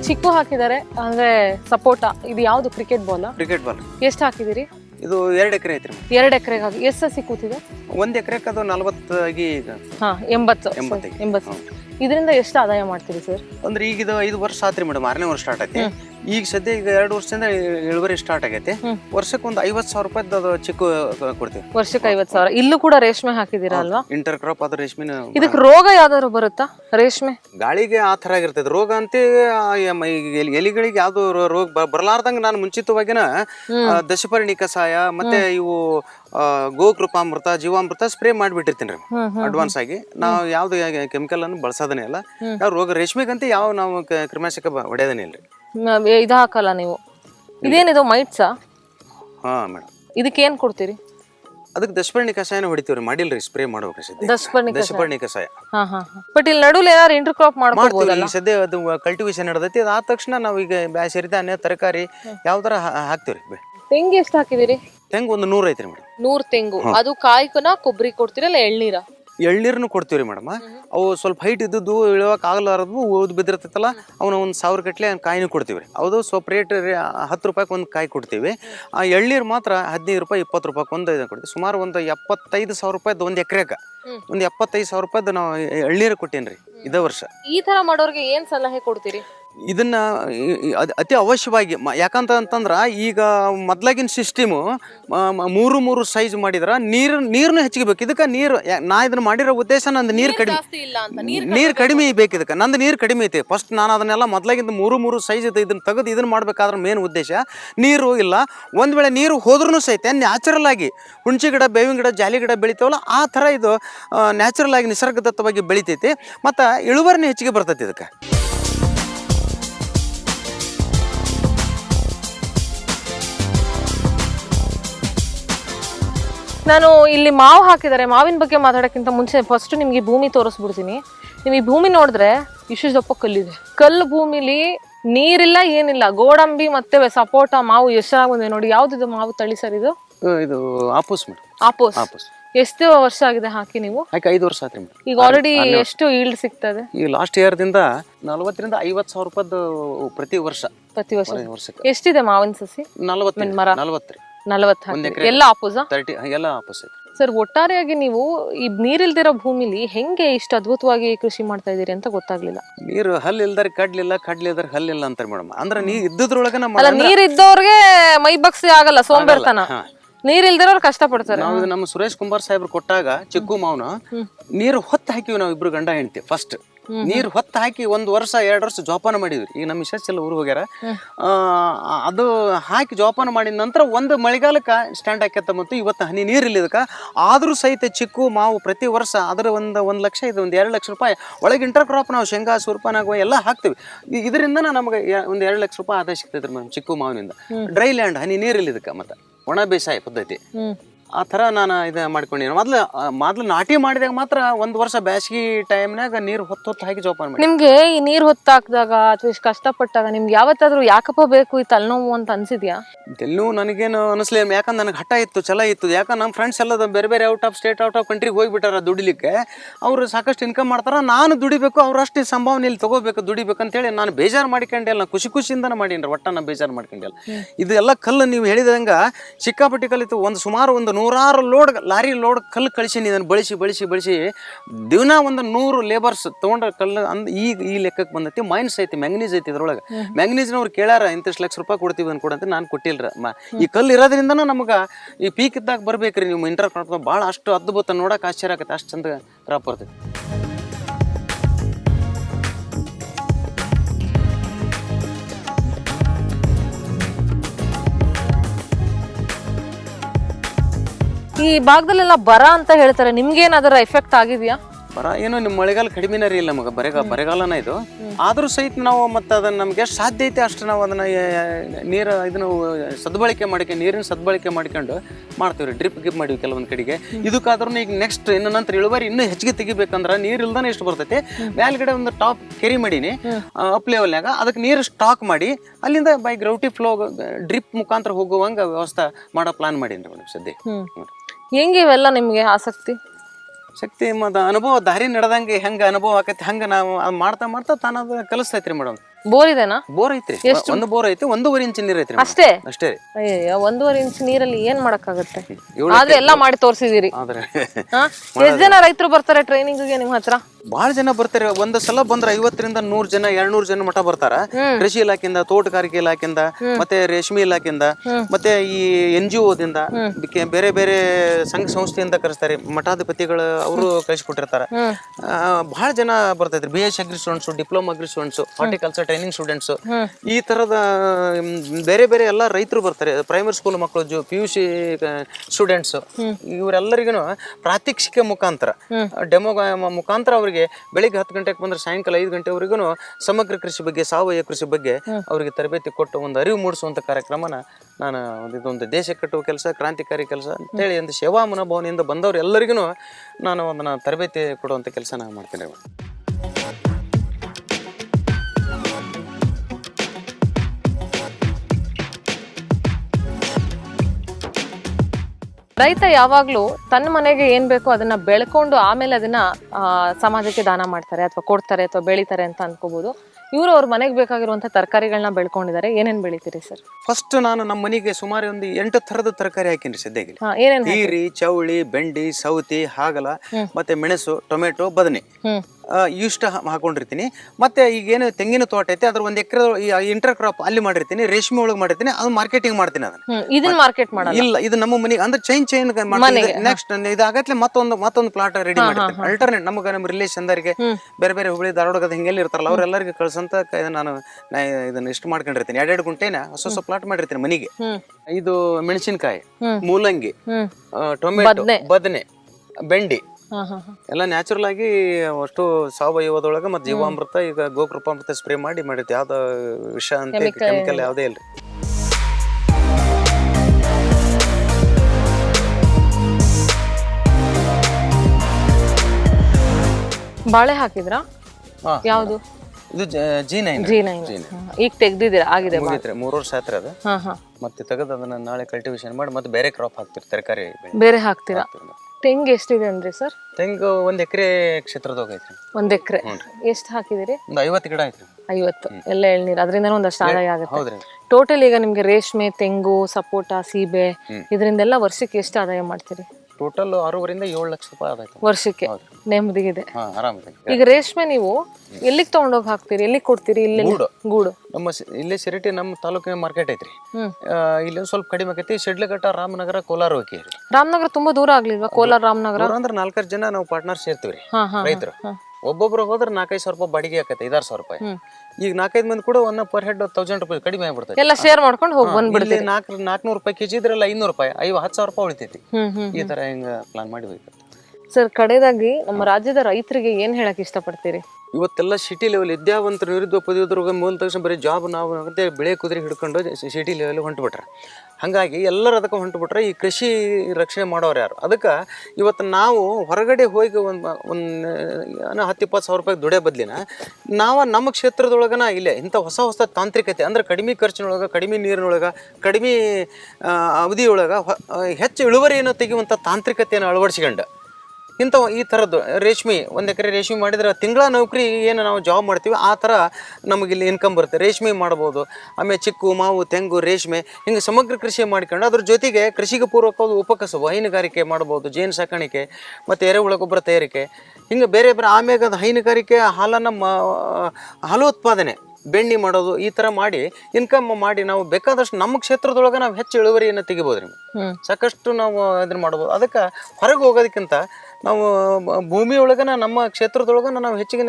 ಚಿಕ್ಕು ಹಾಕಿದ್ದಾರೆ ಅಂದ್ರೆ ಸಪೋಟ ಇದು ಯಾವ್ದು ಕ್ರಿಕೆಟ್ ಬಾಲ್ ಕ್ರಿಕೆಟ್ ಬಾಲ್ ಎಷ್ಟು ಹಾಕಿದಿರಿ ಇದು ಎರಡು ಎಕರೆ ಐತ್ರಿ ಎರಡು ಎಕರೆಗೆ ಹಾಕಿ ಎಷ್ಟು ಸಸಿ ಕೂತಿದೆ? ಒಂದ್ ಎಕರೆಕ್ ಅದು ನಲವತ್ತಾಗಿ ಈಗ. ಹಾ ಎಂಬತ್ತು. ಎಂಬತ್ತೈದು. ಎಂಬತ್ತು. ಇದರಿಂದ ಎಷ್ಟು ಆದಾಯ ಮಾಡ್ತೀರಿ ಸರ್? ಅಂದ್ರೆ ಈಗ ಇದು ಐದು ವರ್ಷ ಆತ್ರಿ ಮೇಡಮ್ ಆರನೇ ವರ್ಷ ಸ್ಟಾರ್ಟ್ ಐತಿ ಈಗ ಸದ್ಯ ಈಗ ಎರಡು ವರ್ಷದಿಂದ ಇಳುವರಿ ಸ್ಟಾರ್ಟ್ ಆಗೈತಿ. ವರ್ಷಕ್ಕೆ ಒಂದು ಐವತ್ತು ಸಾವಿರ ರೂಪಾಯಿ ಅದು ಚಿಕ್ಕು ಕೊಡ್ತೀವಿ. ವರ್ಷಕ್ಕೆ ಐವತ್ ಸಾವಿರ. ಇಲ್ಲೂ ಕೂಡ ರೇಷ್ಮೆ ಹಾಕಿದೀರಾ ಅಲ್ವಾ? ಇಂಟರ್ ಕ್ರಾಪ್ ಅದು ರೇಷ್ಮೆ ಇದಕ್ಕೆ ರೋಗ ಯಾವ್ದಾದ್ರು ಬರುತ್ತಾ? ರೇಷ್ಮೆ? ಗಾಳಿಗೆ ಆ ತರ ಆಗಿರ್ತದೆ ರೋಗ ಅಂತ ಎಲಿಗಳಿಗೆ ಯಾವ್ದು ರೋಗ ಬರಲಾರ್ದಂಗ ನಾನು ಮುಂಚಿತವಾಗಿನ ದಶಪರ್ಣಿ ಕಷಾಯ ಮತ್ತೆ ಇವು ಗೋ ಗೋಕೃಪಾಮೃತ ಜೀವಾಮೃತ ಸ್ಪ್ರೇ ಮಾಡಿಬಿಟ್ಟಿರ್ತೀನಿ ರೀ. ಅಡ್ವಾನ್ಸ್ ಆಗಿ. ನಾವು ಯಾವ್ದು ಕೆಮಿಕಲ್ ಅನ್ನು ಬಳಸೋದನೇ ಇಲ್ಲ ಯಾವ ರೋಗ ರೇಷ್ಮೆಗಂತ ಯಾವ ನಾವು ಕ್ರಿಮಾಶಕ ಕ್ರಿಮಿನಾಶಕ ಇಲ್ರಿ ಇಲ್ಲ ಇದು ಹಾಕಲ್ಲ ನೀವು. ಇದೇನಿದು ಮೈಟ್ಸಾ? ಹಾ ಮೇಡಮ್. ಇದಕ್ಕೆ ಏನು ಕೊಡ್ತೀರಿ? ಅದಕ್ಕೆ ದಶಪರ್ಣಿ ಕಷಾಯನ ಹೊಡಿತೀವ್ರಿ. ಮಾಡಿಲ್ರಿ ಸ್ಪ್ರೇ ಮಾಡ್ಬೇಕು ಸದ್ಯ. ದಶಪರ್ಣಿ ದಶಪರ್ಣಿ ಕಷಾಯ. ಹಾ ಹಾ ಬಟ್ ಇಲ್ಲಿ ನಡುಲ್ ಏನಾದ್ರು ಇಂಟರ್ ಕ್ರಾಪ್ ಮಾಡ್ತೀವಿ ಮಾಡ್ಕೋಬಹುದಲ್ಲ ಈಗ ಸದ್ಯ ಅದು ಕಲ್ಟಿವೇಷನ್ ನಡೆದೈತಿ. ಅದು ಆದ ತಕ್ಷಣ ನಾವು ಈಗ ಬ್ಯಾಸಿರಿ ಧಾನ್ಯ ತರಕಾರಿ ಯಾವ ಥರ ಹಾಕ್ತೀವ್ರಿ. ಬೆ- ತೆಂಗು ಎಷ್ಟು ಹಾಕಿದಿರಿ ತೆಂಗು ಒಂದು ನೂರು ಐತ್ರಿ ಮೇಡಮ್. ನೂರ್ ತೆಂಗು. ಅದು ಕಾಯ್ಕನ ಕೊಬ್ಬರಿ ಕೊಡ್ತೀರಲ್ಲ ಎಳ್ನೀರ? ಎಳ್ನೀರನ್ನು ರೀ ಮೇಡಮ್. ಅವು ಸ್ವಲ್ಪ ಹೈಟ್ ಇದ್ದದ್ದು ಇಳುವಕ್ಕೆ ಆಗಲಾರದು ಓದ್ ಬಿದ್ದಿರ್ತೈತಲ್ಲ ಅವನ ಒಂದು ಸಾವಿರ ಗಟ್ಟಲೆ ಕಾಯಿನೂ ಕೊಡ್ತೀವಿ ಅದು ಸ್ವಲ್ಪ ರೇಟ್ ಹತ್ತು ರೂಪಾಯಿಗೆ ಒಂದು ಕಾಯಿ ಕೊಡ್ತೀವಿ. ಆ ಎಳ್ನೀರು ಮಾತ್ರ ಹದಿನೈದು ರೂಪಾಯಿ ಇಪ್ಪತ್ತು ರೂಪಾಯಿಗೆ ಒಂದು ಇದನ್ನು ಕೊಡ್ತೀವಿ. ಸುಮಾರು ಒಂದು ಎಪ್ಪತ್ತೈದು ಸಾವಿರ ರೂಪಾಯಿದು ಒಂದು ಎಕರೆಗೆ. ಒಂದು ಎಪ್ಪತ್ತೈದು ಸಾವಿರ ರೂಪಾಯಿದು ನಾವು ಎಳ್ನೀರು ಕೊಟ್ಟೇನ್ರಿ ಇದೇ ವರ್ಷ. ಈ ಥರ ಮಾಡೋರಿಗೆ ಏನು ಸಲಹೆ ಕೊಡ್ತೀರಿ? ಇದನ್ನ ಅತಿ ಅವಶ್ಯವಾಗಿ ಮ- ಯಾಕಂತ ಅಂತಂದ್ರೆ ಈಗ ಮೊದ್ಲಾಗಿನ ಸಿಸ್ಟಮು ಮೂರು ಮೂರು ಸೈಜ್ ಮಾಡಿದ್ರೆ ನೀರು ನೀರನ್ನು ಹೆಚ್ಚಿಗೆ ಇದಕ್ಕೆ ನೀರು ನಾ ಇದನ್ನ ಮಾಡಿರೋ ಉದ್ದೇಶ ನಂದು ನೀರು ಕಡಿಮೆ ನೀರು ಕಡಿಮೆ ಬೇಕು. ಇದಕ್ಕೆ. ನಂದು ನೀರು ಕಡಿಮೆ ಐತಿ. ಫಸ್ಟ್ ನಾನು ಅದನ್ನೆಲ್ಲ ಮೊದ್ಲಾಗಿಂದ ಮೂರು ಮೂರು ಸೈಜ್ ಇದೆ ಇದನ್ನ ತೆಗೆದು ಇದನ್ನ ಮಾಡ್ಬೇಕಾದ್ರೆ ಮೇನ್ ಉದ್ದೇಶ ನೀರು ಇಲ್ಲ. ಒಂದ್ ವೇಳೆ ನೀರು ಹೋದ್ರೂ ಸಹಿತ ನ್ಯಾಚುರಲ್ ಆಗಿ ಹುಣಸೆ ಗಿಡ ಬೇವಿನ ಗಿಡ ಜಾಲಿ ಗಿಡ ಬೆಳಿತಾವಲ್ಲ ಆ ಥರ ಇದು ನ್ಯಾಚುರಲ್ ಆಗಿ ನಿಸರ್ಗದತ್ತವಾಗಿ ಬೆಳಿತೈತಿ. ಮತ್ತು ಇಳುವರಿನೇ ಹೆಚ್ಚಿಗೆ ಬರ್ತೈತಿ ಇದಕ್ಕೆ. ನಾನು ಇಲ್ಲಿ ಮಾವು ಹಾಕಿದ್ದಾರೆ. ಮಾವಿನ ಬಗ್ಗೆ ಮಾತಾಡೋಕ್ಕಿಂತ ಮುಂಚೆ ಫಸ್ಟ್ ನಿಮಗೆ ಭೂಮಿ ತೋರಿಸ್ಬಿಡ್ತೀನಿ. ನೀವು ಈ ಭೂಮಿ ನೋಡಿದ್ರೆ ಇಷ್ಟು ದಪ್ಪ ಕಲ್ಲಿದೆ. ಕಲ್ಲು ಭೂಮಿಲಿ ನೀರಿಲ್ಲ ಏನಿಲ್ಲ. ಗೋಡಂಬಿ ಮತ್ತೆ ಸಪೋಟ ಮಾವು ಎಷ್ಟಾಗಿ ಬಂದಿದೆ ನೋಡಿ. ಯಾವ್ದಿದು ಮಾವು ತಳಿ ಸರ್ ಇದು? ಇದು ಆಪೋಸ್ ಆಪೋಸ್ ಆಪೋಸ್. ಆಪೂಸ್. ಎಷ್ಟು ವರ್ಷ ಆಗಿದೆ ಹಾಕಿ ನೀವು? ಐದು ವರ್ಷ ಆತ್ರಿ ಈಗ ಆಲ್ರೆಡಿ ಎಷ್ಟು ಈಲ್ಡ್ ಸಿಗ್ತದೆ? ಈ ಲಾಸ್ಟ್ ಇಯರ್ದಿಂದ ನಲವತ್ತರಿಂದ ಐವತ್ ಸಾವಿರ ರೂಪಾಯಿ ಪ್ರತಿ ವರ್ಷ. ಪ್ರತಿ ವರ್ಷ. ವರ್ಷಕ್ಕೆ. ಎಷ್ಟಿದೆ ಮಾವಿನ ಸಸಿ? ನಲವತ್ತು ಮರ. ನಲವತ್ತು ನಲವತ್ತು. ಎಲ್ಲ ಆಪೋಸಾ ತರ್ಟಿ ಎಲ್ಲ ಸರ್ ಒಟ್ಟಾರೆಯಾಗಿ ನೀವು ಈ ನೀರಿಲ್ದಿರೋ ಭೂಮಿಲಿ ಹೆಂಗೆ ಇಷ್ಟು ಅದ್ಭುತವಾಗಿ ಕೃಷಿ ಮಾಡ್ತಾ ಇದೀರಿ ಅಂತ ಗೊತ್ತಾಗ್ಲಿಲ್ಲ. ನೀರು ಹಲ್ ಇಲ್ದಾರೆ ಕಡ್ಲಿಲ್ಲ ಕಡ್ಲಿಲ್ದಾರೆ ಹಲ್ಲಿಲ್ಲ ಅಂತಾರೆ ಮೇಡಮ್. ಅಂದ್ರೆ ನೀರ್ ಇದ್ದದ್ರೊಳಗೆ ನಮ್ಮ ಅಲ್ಲ ನೀರ್ ಇದ್ದವ್ರಿಗೆ ಮೈ ಬಗ್ಸಿ ಆಗಲ್ಲ ಸೋಂಬೇರ್ತನ. ನೀರ್ ಇಲ್ದಿರೋರು ಕಷ್ಟ ಪಡ್ತಾರೆ ನಾವು ಇದು ನಮ್ಮ ಸುರೇಶ್ ಕುಮಾರ್ ಸಾಹೇಬ್ರು ಕೊಟ್ಟಾಗ ಚಿಕ್ಕು ಮಾವನ ನೀರು ಹೊತ್ತು ಹಾಕಿವಿ ನಾವು ಇಬ್ರು ಗಂಡ ಹೆಂಡತಿ ಫಸ್ಟ್ ನೀರು ಹೊತ್ತ ಹಾಕಿ ಒಂದ್ ವರ್ಷ ಎರಡು ವರ್ಷ ಜೋಪಾನ ಮಾಡಿದ್ರಿ. ಈಗ ನಮ್ಮ ಮಿಸಸ್ ಎಲ್ಲ ಊರು ಹೋಗ್ಯಾರ. ಆ, ಅದು ಹಾಕಿ ಜೋಪಾನ ಮಾಡಿದ ನಂತರ ಒಂದು ಮಳೆಗಾಲಕ್ಕೆ ಸ್ಟ್ಯಾಂಡ್ ಹಾಕ್ಯತ್ತ ಮತ್ತು ಇವತ್ತು ಹನಿ ನೀರು ಇಲ್ಲಿದಕ್ಕೆ ಆದ್ರೂ ಸಹಿತ ಚಿಕ್ಕು ಮಾವು ಪ್ರತಿ ವರ್ಷ ಅದ್ರ ಒಂದು ಒಂದ್ ಲಕ್ಷ ಇದು ಒಂದ್ ಎರಡು ಲಕ್ಷ ರೂಪಾಯಿ ಒಳಗೆ ಇಂಟರ್ ಕ್ರಾಪ್ ನಾವು ಶೇಂಗಾ ಸೂರ್ಪಾನಾಗುವ ಎಲ್ಲ ಹಾಕ್ತಿವಿ. ಇದರಿಂದ ನಮಗೆ ಒಂದ್ ಎರಡು ಲಕ್ಷ ರೂಪಾಯಿ ಆದಾಯ ಸಿಗ್ತೈತ್ರಿ ಮೇಡಮ್ ಚಿಕ್ಕು ಮಾವಿನಿಂದ. ಡ್ರೈ ಲ್ಯಾಂಡ್ ಹನಿ ನೀರು ಇಲ್ಲಿದಕ್ಕೆ ಮತ್ತೆ. ಒಣ ಬೇಸಾಯ ಪದ್ಧತಿ. ಆ ಥರ ನಾನು ಇದು ಮಾಡ್ಕೊಂಡಿನಿ. ಮೊದ್ಲು ಮೊದಲು ನಾಟಿ ಮಾಡಿದಾಗ ಮಾತ್ರ ಒಂದು ವರ್ಷ ಬ್ಯಾಸಗಿ ಟೈಮ್ನಾಗ ನೀರು ಹೊತ್ತು ಹೊತ್ತು ಹಾಕಿ ಜೋಪಾನ ಮಾಡಿ. ನಿಮಗೆ ಈ ನೀರ್ ಹೊತ್ತಾಕ್ದಾಗ ಅಥವಾ ಇಷ್ಟು ಕಷ್ಟಪಟ್ಟಾಗ ನಿಮ್ಗೆ ಯಾವತ್ತಾದ್ರೂ ಯಾಕಪ್ಪ ಬೇಕು ಈ ತಲೆನೋವು ಅಂತ ಅನ್ಸಿದ್ಯಾ? ಎಲ್ಲೂ ನನಗೇನು ಅನಿಸ್ಲಿಲ್ಲ ಯಾಕಂದ್ರೆ ನನಗೆ ಹಠ ಇತ್ತು ಛಲ ಇತ್ತು. ಯಾಕಂದ್ರೆ ನಮ್ಮ ಫ್ರೆಂಡ್ಸ್ ಎಲ್ಲ ಬೇರೆ ಬೇರೆ out of state out of ಕಂಟ್ರಿಗೆ ಹೋಗಿಬಿಟ್ಟಾರ ದುಡಿಲಿಕ್ಕೆ. ಅವರು ಸಾಕಷ್ಟು ಇನ್ಕಮ್ ಮಾಡ್ತಾರೆ. ನಾನು ದುಡಿಬೇಕು ಅವ್ರು ಅಷ್ಟು ಸಂಭಾವನೆ ಇಲ್ಲಿ ತಗೋಬೇಕು ದುಡಿಬೇಕು ಅಂತೇಳಿ ನಾನು ಬೇಜಾರು ಮಾಡ್ಕೊಂಡಿಲ್ಲ ಅಲ್ಲ. ಖುಷಿ ಖುಷಿಯಿಂದನೇ ಮಾಡೀನಿ ಒಟ್ಟ ನಾನು ಬೇಜಾರು ಮಾಡ್ಕೊಂಡಿಲ್ಲ ಇದೆಲ್ಲ ಕಲ್ಲು ನೀವು ಹೇಳಿದಂಗೆ ಸಿಕ್ಕಾಪಟ್ಟಿ ಕಲಿತು ಒಂದು ಸುಮಾರು ಒಂದು ನೂರಾರು ಲೋಡ್ ಲಾರಿ ಲೋಡ್ ಕಲ್ಲು ಕಳಿಸೀನಿ ಇದನ್ನು ಬಳಸಿ ಬಳಸಿ ಬಳಸಿ. ದಿನ ಒಂದು ನೂರು ಲೇಬರ್ಸ್ ತೊಗೊಂಡ್ರೆ ಕಲ್ಲು ಅಂದ್ ಈಗ ಈ ಲೆಕ್ಕಕ್ಕೆ ಬಂದೈತಿ. ಮೈನ್ಸ್ ಐತಿ ಮ್ಯಾಂಗನೀಸ್ ಐತಿ ಇದ್ರೊಳಗೆ. ಮ್ಯಾಂಗನೀಸ್ನವ್ರು ಕೇಳ್ಯಾರ ಇಂತಿಷ್ಟು ಲಕ್ಷ ರೂಪಾಯಿ ಕೊಡ್ತೀವಿ ಅಂತ ಕೊಡಂತ ನಾನು ಕೊಟ್ಟಿಲ್ಲರ ಮ ಈ ಕಲ್ಲು ಇರೋದ್ರಿಂದನೂ ನಮಗೆ ಈ ಪೀಕ್ ಇದ್ದಾಗ ಬರ್ಬೇಕ್ರಿ. ನೀವು ಇಂಟರ್ ಭಾಳ ಅಷ್ಟು ಅದ್ಭುತ ನೋಡಕ್ಕೆ ಆಶ್ಚರ್ಯ ಆಗುತ್ತೆ ಅಷ್ಟು ಚಂದ ಕ್ರಾಪ್ ಬರ್ತೈತಿ. ಈ ಭಾಗದಲ್ಲೆಲ್ಲ ಬರ ಅಂತ ಹೇಳ್ತಾರೆ. ನಿಮ್ಗೆ ಅದರ ಎಫೆಕ್ಟ್ ಆಗಿದೆಯಾ? ಬರ ಏನೋ ನಿಮ್ಮ ಮಳೆಗಾಲ ಕಡಿಮೆನೇ ರೀ ಇಲ್ಲ ನಮಗೆ. ಬರೆಗಾಲ ಬರೆಗಾಲನ ಇದು. ಆದರೂ ಸಹಿತ ನಾವು ಮತ್ತು ಅದನ್ನ ನಮ್ಗೆ ಎಷ್ಟು ಸಾಧ್ಯ ಐತೆ ಅಷ್ಟು ನಾವು ಅದನ್ನ ನೀರು ಇದನ್ನ ಸದ್ಬಳಕೆ ಮಾಡ್ಕೊಂಡು ನೀರಿನ ಸದ್ಬಳಕೆ ಮಾಡ್ಕೊಂಡು ಮಾಡ್ತೀವಿ ರೀ. ಡ್ರಿಪ್ ಗಿಪ್ ಮಾಡಿವಿ ಕೆಲವೊಂದು ಕಡೆಗೆ. ಇದಕ್ಕಾದ್ರೂ ಈಗ ನೆಕ್ಸ್ಟ್ ಇನ್ನು ನಂತರ ಇಳುವರಿ ಇನ್ನೂ ಹೆಚ್ಚಿಗೆ ತೆಗಿಬೇಕಂದ್ರೆ ನೀರು ಇಲ್ದಾನೆ ಎಷ್ಟು ಬರ್ತೈತೆ. ಮೇಲ್ಗಡೆ ಒಂದು ಟಾಪ್ ಕೆರಿ ಮಾಡೀನಿ. ಅಪ್ ಲೆವೆಲ್ನಾಗ ಅದಕ್ಕೆ ನೀರು ಸ್ಟಾಕ್ ಮಾಡಿ ಅಲ್ಲಿಂದ ಬೈ ಗ್ರೌಟಿ ಫ್ಲೋ ಡ್ರಿಪ್ ಮುಖಾಂತರ ಹೋಗುವಂಗೆ ವ್ಯವಸ್ಥೆ ಮಾಡೋ ಪ್ಲಾನ್ ಮಾಡೀನಿ ರೀ ಸದ್ಯ ಹೆಂಗೆ ಇವೆಲ್ಲ ನಿಮಗೆ ಆಸಕ್ತಿ? ಶಕ್ತಿ ಮತ್ತು ಅನುಭವ ದಾರಿ ನಡೆದಂಗೆ ಹೆಂಗೆ ಅನುಭವ ಆಕೈತಿ, ಹಂಗೆ ನಾವು ಅದು ಮಾಡ್ತಾ ಮಾಡ್ತಾ ತಾನದು ಕಲಿಸ್ತೈತ್ರಿ ಮೇಡಮ್. ಬೋರ್ ಇದೆನಾ? ಬೋರ್ ಐತ್ರಿ ಒಂದು ಬೋರ್ ಐತಿ ಒಂದೂವರೆ ಇಂಚ್ ನೀರ್ ಐತ್ರಿ. ಅಷ್ಟೇ? ಅಷ್ಟೇ. ಅಯ್ಯೋ ಒಂದೂವರೆ ಇಂಚ್ ನೀರಲ್ಲಿ ಏನ್ ಮಾಡಕ್ಕಾಗತ್ತೆ? ಆದ್ರೆ ಎಲ್ಲ ಮಾಡಿ ತೋರಿಸಿದೀರಿ. ಎಷ್ಟ್ ಜನ ರೈತರು ಬರ್ತಾರೆ ಟ್ರೈನಿಂಗ್ಗೆ ನಿಮ್ ಹತ್ರ? ಬಹಳ ಜನ ಬರ್ತಾರೆ. ಒಂದ್ ಸಲ ಬಂದ್ರೆ ಐವತ್ತರಿಂದ ನೂರ್ ಜನ ಎರಡ್ನೂರ್ ಜನ ಮಠ ಬರ್ತಾರ. ಕೃಷಿ ಇಲಾಖೆಯಿಂದ ತೋಟಗಾರಿಕೆ ಇಲಾಖೆಯಿಂದ ಮತ್ತೆ ರೇಷ್ಮೆ ಇಲಾಖೆಯಿಂದ ಮತ್ತೆ ಈ ಎನ್ ಜಿ ಓದಿಂದ ಬೇರೆ ಬೇರೆ ಸಂಘ ಸಂಸ್ಥೆಯಿಂದ ಕರೆಸ್ತಾರೆ. ಮಠಾಧಿಪತಿಗಳು ಅವರು ಕಳಿಸ್ಕೊಟ್ಟಿರ್ತಾರ. ಬಹಳ ಜನ ಬರ್ತೈತ್ರಿ. B S agri students diploma agri students horticulture training students ಈ ತರದ ಬೇರೆ ಬೇರೆ ಎಲ್ಲ ರೈತರು ಬರ್ತಾರೆ. ಪ್ರೈಮರಿ ಸ್ಕೂಲ್ ಮಕ್ಕಳು ಜೊ ಪಿ ಯು ಸಿ ಸ್ಟೂಡೆಂಟ್ಸ್ ಇವರೆಲ್ಲರಿಗೂ ಪ್ರಾತ್ಯಕ್ಷಿಕೆ ಮುಖಾಂತರ ಡೆಮೋ ಮುಖಾಂತರ ಅವರಿಗೆ ಬೆಳಿಗ್ಗೆ ಹತ್ತು ಗಂಟೆಗೆ ಬಂದ್ರೆ ಸಾಯಂಕಾಲ ಐದು ಗಂಟೆವರೆಗೂ ಸಮಗ್ರ ಕೃಷಿ ಬಗ್ಗೆ ಸಾವಯವ ಕೃಷಿ ಬಗ್ಗೆ ಅವರಿಗೆ ತರಬೇತಿ ಕೊಟ್ಟು ಒಂದು ಅರಿವು ಮೂಡಿಸುವಂತ ಕಾರ್ಯಕ್ರಮನ ನಾನು ಇದೊಂದು ದೇಶ ಕಟ್ಟುವ ಕೆಲಸ ಕ್ರಾಂತಿಕಾರಿ ಕೆಲಸ ಅಂತೇಳಿ ಒಂದು ಸೇವಾ ಮನೋಭಾವನೆಯಿಂದ ಬಂದವರು ಎಲ್ಲರಿಗೂ ನಾನು ಒಂದು ತರಬೇತಿ ಕೊಡುವಂಥ ಕೆಲಸ ನಾನು ಮಾಡ್ತೀನಿ. ರೈತ ಯಾವಾಗ್ಲೂ ತನ್ನ ಮನೆಗೆ ಏನ್ ಬೇಕೋ ಅದನ್ನ ಬೆಳ್ಕೊಂಡು ಆಮೇಲೆ ಅದನ್ನ ಆ, ಸಮಾಜಕ್ಕೆ ದಾನ ಮಾಡ್ತಾರೆ ಅಥವಾ ಕೊಡ್ತಾರೆ ಅಥವಾ ಬೆಳಿತಾರೆ ಅಂತ ಅನ್ಕೋಬಹುದು ಇವರು ಅವ್ರ ಮನೆಗೆ ಬೇಕಾಗಿರುವಂತ ತರಕಾರಿಗಳನ್ನ ಬೆಳ್ಕೊಂಡಿದ್ದಾರೆ. ಏನೇನ್ ಬೆಳಿತೀರಿ ಸರ್? ಫಸ್ಟ್ ನಾನು ನಮ್ಮ ಮನೆಗೆ ಸುಮಾರು ಒಂದು ಎಂಟು ತರದ ತರಕಾರಿ ಹಾಕಿನಿ ಸದ್ಯಕ್ಕೆ ಹೀರಿ ಚೌಳಿ ಬೆಂಡಿ ಸೌತಿ ಹಾಗಲ ಮತ್ತೆ ಮೆಣಸು ಟೊಮೆಟೊ ಬದನೆ. ಇಷ್ಟ ಹ- ಹಾಕೊಂಡಿರ್ತೀನಿ. ಮತ್ತೆ ಈಗೇನು ತೆಂಗಿನ ತೋಟ ಐತೆ ಅದ್ರ ಒಂದು ಎಕರೆ ಇಂಟರ್ ಕ್ರಾಪ್ ಅಲ್ಲಿ ಮಾಡಿರ್ತೀನಿ ರೇಷ್ಮೆ ಒಳಗೆ ಮಾಡಿರ್ತೀನಿ ಅದು ಮಾರ್ಕೆಟಿಂಗ್ ಮಾಡ್ತೀನಿ ಅದನ್ನ. ಇದನ್ನ ಮಾರ್ಕೆಟ್ ಮಾಡಲ್ಲ. ಇಲ್ಲ ಇದು ನಮ್ಮ ಮನೆಗೆ ಅಂದ್ರೆ ಚೈನ್ ಚೈನ್ ನೆಕ್ಸ್ಟ್ ಇದಾಗತ್ಲೆ ಮತ್ತೊಂದು ಮತ್ತೊಂದು ಪ್ಲಾಟ್ ರೆಡಿ ಮಾಡಿರ್ತೀನಿ. ಅಲ್ಟರ್ನೇಟ್ ನಮಗೆ ನಮ್ಮ ರಿಲೇಷನ್ ದರಿಗೆ ಬೇರೆ ಬೇರೆ ಹುಬ್ಳಿ ಧಾರವಾಡದ ಹಿಂಗೆಲ್ಲ ಇರ್ತಾರಲ್ಲ ಅವರೆಲ್ಲರಿಗೆ ಕಳ್ಸಂತ ನಾನು ಇದನ್ನ ಇಷ್ಟು ಮಾಡ್ಕೊಂಡಿರ್ತೀನಿ. ಎರಡೆರಡು ಗುಂಟೆನ ಹೊಸ ಹೊಸ ಪ್ಲಾಟ್ ಮಾಡಿರ್ತೀನಿ ಮನೆಗೆ. ಇದು ಮೆಣಸಿನಕಾಯಿ ಮೂಲಂಗಿ ಟೊಮೆಟೊ ಬದ್ನೆ. ಬೆಂಡಿ. ಎಲ್ಲ ನ್ಯಾಚುರಲ್ ಆಗಿ ಅಷ್ಟು ಸಾವಯವದೊಳಗೆ ಮತ್ತೆ ಜೀವಾಮೃತ ಈಗ ಗೋಕೃಪಾಮೃತ ಸ್ಪ್ರೇ ಮಾಡಿ ಮಾಡಿರ್ತೀವಿ ಯಾವ್ದು ವಿಷ ಅಂತ ಕೆಮಿಕಲ್ ಯಾವುದೇ ಇಲ್ರಿ. ಬಾಳೆ ಹಾಕಿದ್ರಾ? ಯಾವುದು? ಇದು ಜಿ ನೈನ್ ಜಿ ನೈನ್ ಈಗ ತೆಗ್ದಿದ್ದೀರಾ? ಆಗಿದೆ ಮುಗಿತ್ರಿ ಮೂರು ವರ್ಷ ಆತ್ರಿ ಅದು. ಮತ್ತೆ ತೆಗೆದು ಅದನ್ನ ನಾಳೆ ಕಲ್ಟಿವೇಶನ್ ಮಾಡಿ ಮತ್ತೆ ಬೇರೆ ಕ್ರಾಪ್ ಹಾಕ್ತಿರಿ ತರಕಾರಿ ಬೇರೆ ಹಾಕ್ತೀರಾ. ತೆಂಗ್ ಎಷ್ಟಿದೆ ಅಂದ್ರಿ ಸರ್? ತೆಂಗು ಒಂದ್ ಎಕರೆ ಕ್ಷೇತ್ರದಾಗ ಐತ್ರಿ ಒಂದ್ ಎಕರೆ. ಎಷ್ಟು ಹಾಕಿದಿರಿ? ಒಂದ್ ಐವತ್ತು ಗಿಡ ಐತ್ರಿ. ಐವತ್ತು. ಎಲ್ಲ ಎಳ್ನೀರು. ಅದರಿಂದ ಒಂದಷ್ಟು ಆದಾಯ ಆಗುತ್ತೆ. ಹೌದ್ರಿ. ಟೋಟಲ್ ಈಗ ನಿಮ್ಗೆ ರೇಷ್ಮೆ ತೆಂಗು ಸಪೋಟ ಸೀಬೆ ಇದರಿಂದೆಲ್ಲ ವರ್ಷಕ್ಕೆ ಎಷ್ಟು ಆದಾಯ ಮಾಡ್ತೀರಿ? ಟೋಟಲ್ ಆರೂವರಿಂದ ಏಳು ಲಕ್ಷ ರೂಪಾಯಿ ಆದಾಯ್ತು. ವರ್ಷಕ್ಕೆ ನೆಮ್ಮದಿಗಿದೆ. ಹಾ ಆರಾಮಿದೆ. ಈಗ ರೇಷ್ಮೆ ನೀವು ಎಲ್ಲಿಗೆ ತಗೊಂಡೋಗಿ ಹಾಕ್ತೀರಿ? ಎಲ್ಲಿಗೆ ಕೊಡ್ತೀರಿ? ಇಲ್ಲಿ ಗೂಡು. ಗೂಡು. ನಮ್ಮ ಸಿ- ಇಲ್ಲೇ ಸಿರಿಟಿ ನಮ್ಮ ತಾಲೂಕಿನ ಮಾರ್ಕೆಟ್ ಐತ್ರಿ. ಹ್ಮ್. ಆ, ಇಲ್ಲಿ ಒಂದ್ ಸ್ವಲ್ಪ ಕಡಿಮೆ ಆಕೈತಿ. ಶಿಡ್ಲಘಟ್ಟ ರಾಮನಗರ ಕೋಲಾರ ಹೋಗಿ ರಾಮನಗರ ತುಂಬಾ ದೂರ ಆಗ್ಲಿಲ್ವಾ? ಕೋಲಾರ ರಾಮನಗರ? ಅಂದ್ರೆ ನಾಲ್ಕೈದು ಜನ ನಾವು ಪಾರ್ಟ್ನರ್ಸ್ ಇರ್ತೀವಿ ರೀ ಹಾ ಹಾ ರೈತರು. ಒಬ್ಬೊಬ್ರು ಹೋದ್ರೆ ನಾಲ್ಕೈದು ಸಾವಿರ ರೂಪಾಯಿ ಬಾಡಿಗೆ ಆಕೈತೆ ಐದಾರು ಸಾವಿರ ರೂಪಾಯಿ. ಈಗ ನಾಲ್ಕೈದು ಮಂದಿ ಕೂಡ ಒನ್ ಪರ್ ಹೆಡ್ ತೌಸಂಡ್ ರೂಪಾಯಿ ಕಡಿಮೆ ಆಗ್ಬಿಡ್ತೈತೆ. ಎಲ್ಲ ಶೇರ್ ಮಾಡ್ಕೊಂಡು ಹೋಗಿ ಬಂದ್ಬಿಡ್ಲಿ ನಾಲ್ಕು ನಾಲ್ಕುನೂರು ರೂಪಾಯಿ ಕೆಜಿ ಇದ್ರಲ್ಲ ಐನೂರು ರೂಪಾಯಿ ಐವ ಹತ್ತು ಸಾವಿರ ರೂಪಾಯಿ ಉಳಿತೈತಿ. ಈ ತರ ಹಿಂಗ ಪ್ಲಾನ್ ಮಾಡಿ ಸರ್ ಕಡೆದಾಗಿ ನಮ್ಮ ರಾಜ್ಯದ ರೈತರಿಗೆ ಏನ್ ಹೇಳಕ್ ಇಷ್ಟಪಡ್ತೀರಿ? ಇವತ್ತೆಲ್ಲ ಸಿಟಿ ಲೆವೆಲ್ ವಿದ್ಯಾವಂತರು ನಿರುದ್ಯೋಗ ಪದವಿದ್ರೋಗ ಮೂಲ ತಕ್ಷಣ ಬರೀ ಜಾಬ್ ನಾವು ಅಂತ ಬೆಳೆ ಕುದುರೆ ಹಿಡ್ಕೊಂಡು ಸಿಟಿ ಲೆವೆಲ್ ಹೊಂಟ್ಬಿಟ್ರೆ ಹಾಗಾಗಿ ಎಲ್ಲರೂ ಅದಕ್ಕೆ ಹೊಂಟ್ಬಿಟ್ರೆ ಈ ಕೃಷಿ ರಕ್ಷಣೆ ಮಾಡೋರು ಯಾರು? ಅದಕ್ಕೆ ಇವತ್ತು ನಾವು ಹೊರಗಡೆ ಹೋಗಿ ಒಂದು ಒಂದು ಹತ್ತು, ಇಪ್ಪತ್ತು ಸಾವಿರ ರೂಪಾಯಿ ದುಡಿಯೋ ಬದಲಿನ, ನಾವು ನಮ್ಮ ಕ್ಷೇತ್ರದೊಳಗನ ಇಲ್ಲೇ, ಇಂಥ ಹೊಸ ಹೊಸ ತಾಂತ್ರಿಕತೆ, ಅಂದ್ರೆ ಕಡಿಮೆ ಖರ್ಚಿನೊಳಗೆ, ಕಡಿಮೆ ನೀರಿನೊಳಗೆ, ಕಡಿಮೆ ಅವಧಿಯೊಳಗೆ ಹೆಚ್ಚು ಇಳುವರಿಯನ್ನು ತೆಗೆಯುವಂಥ ತಾಂತ್ರಿಕತೆಯನ್ನು ಅಳವಡಿಸ್ಕೊಂಡು. ಇಂಥ ಈ ಥರದ್ದು ರೇಷ್ಮೆ, ಒಂದು ಎಕರೆ ರೇಷ್ಮೆ ಮಾಡಿದ್ರೆ ತಿಂಗಳ ನೌಕರಿ ಏನು ನಾವು ಜಾಬ್ ಮಾಡ್ತೀವಿ, ಆ ಥರ ನಮಗಿಲ್ಲಿ ಇನ್ಕಮ್ ಬರುತ್ತೆ. ರೇಷ್ಮೆ ಮಾಡ್ಬೋದು. ಆಮೇಲೆ ಚಿಕ್ಕು, ಮಾವು, ತೆಂಗು, ರೇಷ್ಮೆ, ಹಿಂಗೆ ಸಮಗ್ರ ಕೃಷಿ ಮಾಡ್ಕೊಂಡು ಅದ್ರ ಜೊತೆಗೆ ಕೃಷಿಗೆ ಪೂರ್ವಕವಾದ ಉಪಕಸಬು ಹೈನುಗಾರಿಕೆ ಮಾಡ್ಬೋದು, ಜೇನು ಸಾಕಾಣಿಕೆ, ಮತ್ತು ಎರೆಹುಳ ಗೊಬ್ಬರ ತಯಾರಿಕೆ. ಹಿಂಗೆ ಬೇರೆ ಬೇರೆ ಆಮ್ಯಾಗ ಅದು ಹೈನುಗಾರಿಕೆ, ಹಾಲನ್ನು ಮ, ಹಾಲು ಉತ್ಪಾದನೆ. ಬೆಣ್ಣೆ ಮಾಡೋದು ಈ ಥರ ಮಾಡಿ ಇನ್ಕಮ್ ಮಾಡಿ ನಾವು ಬೇಕಾದಷ್ಟು ನಮ್ಮ ಕ್ಷೇತ್ರದೊಳಗೆ ನಾವು ಹೆಚ್ಚು ಇಳುವರಿಯನ್ನು ತೆಗಿಬೋದು ರೀ ಸಾಕಷ್ಟು ನಾವು ಇದನ್ನ ಮಾಡ್ಬೋದು. ಅದಕ್ಕೆ ಹೊರಗೆ ಹೋಗೋದಕ್ಕಿಂತ ನಾವು ಭೂಮಿ ಒಳಗನ ನಮ್ಮ ಕ್ಷೇತ್ರದೊಳಗನ ನಾವು ಹೆಚ್ಚಿಗೆ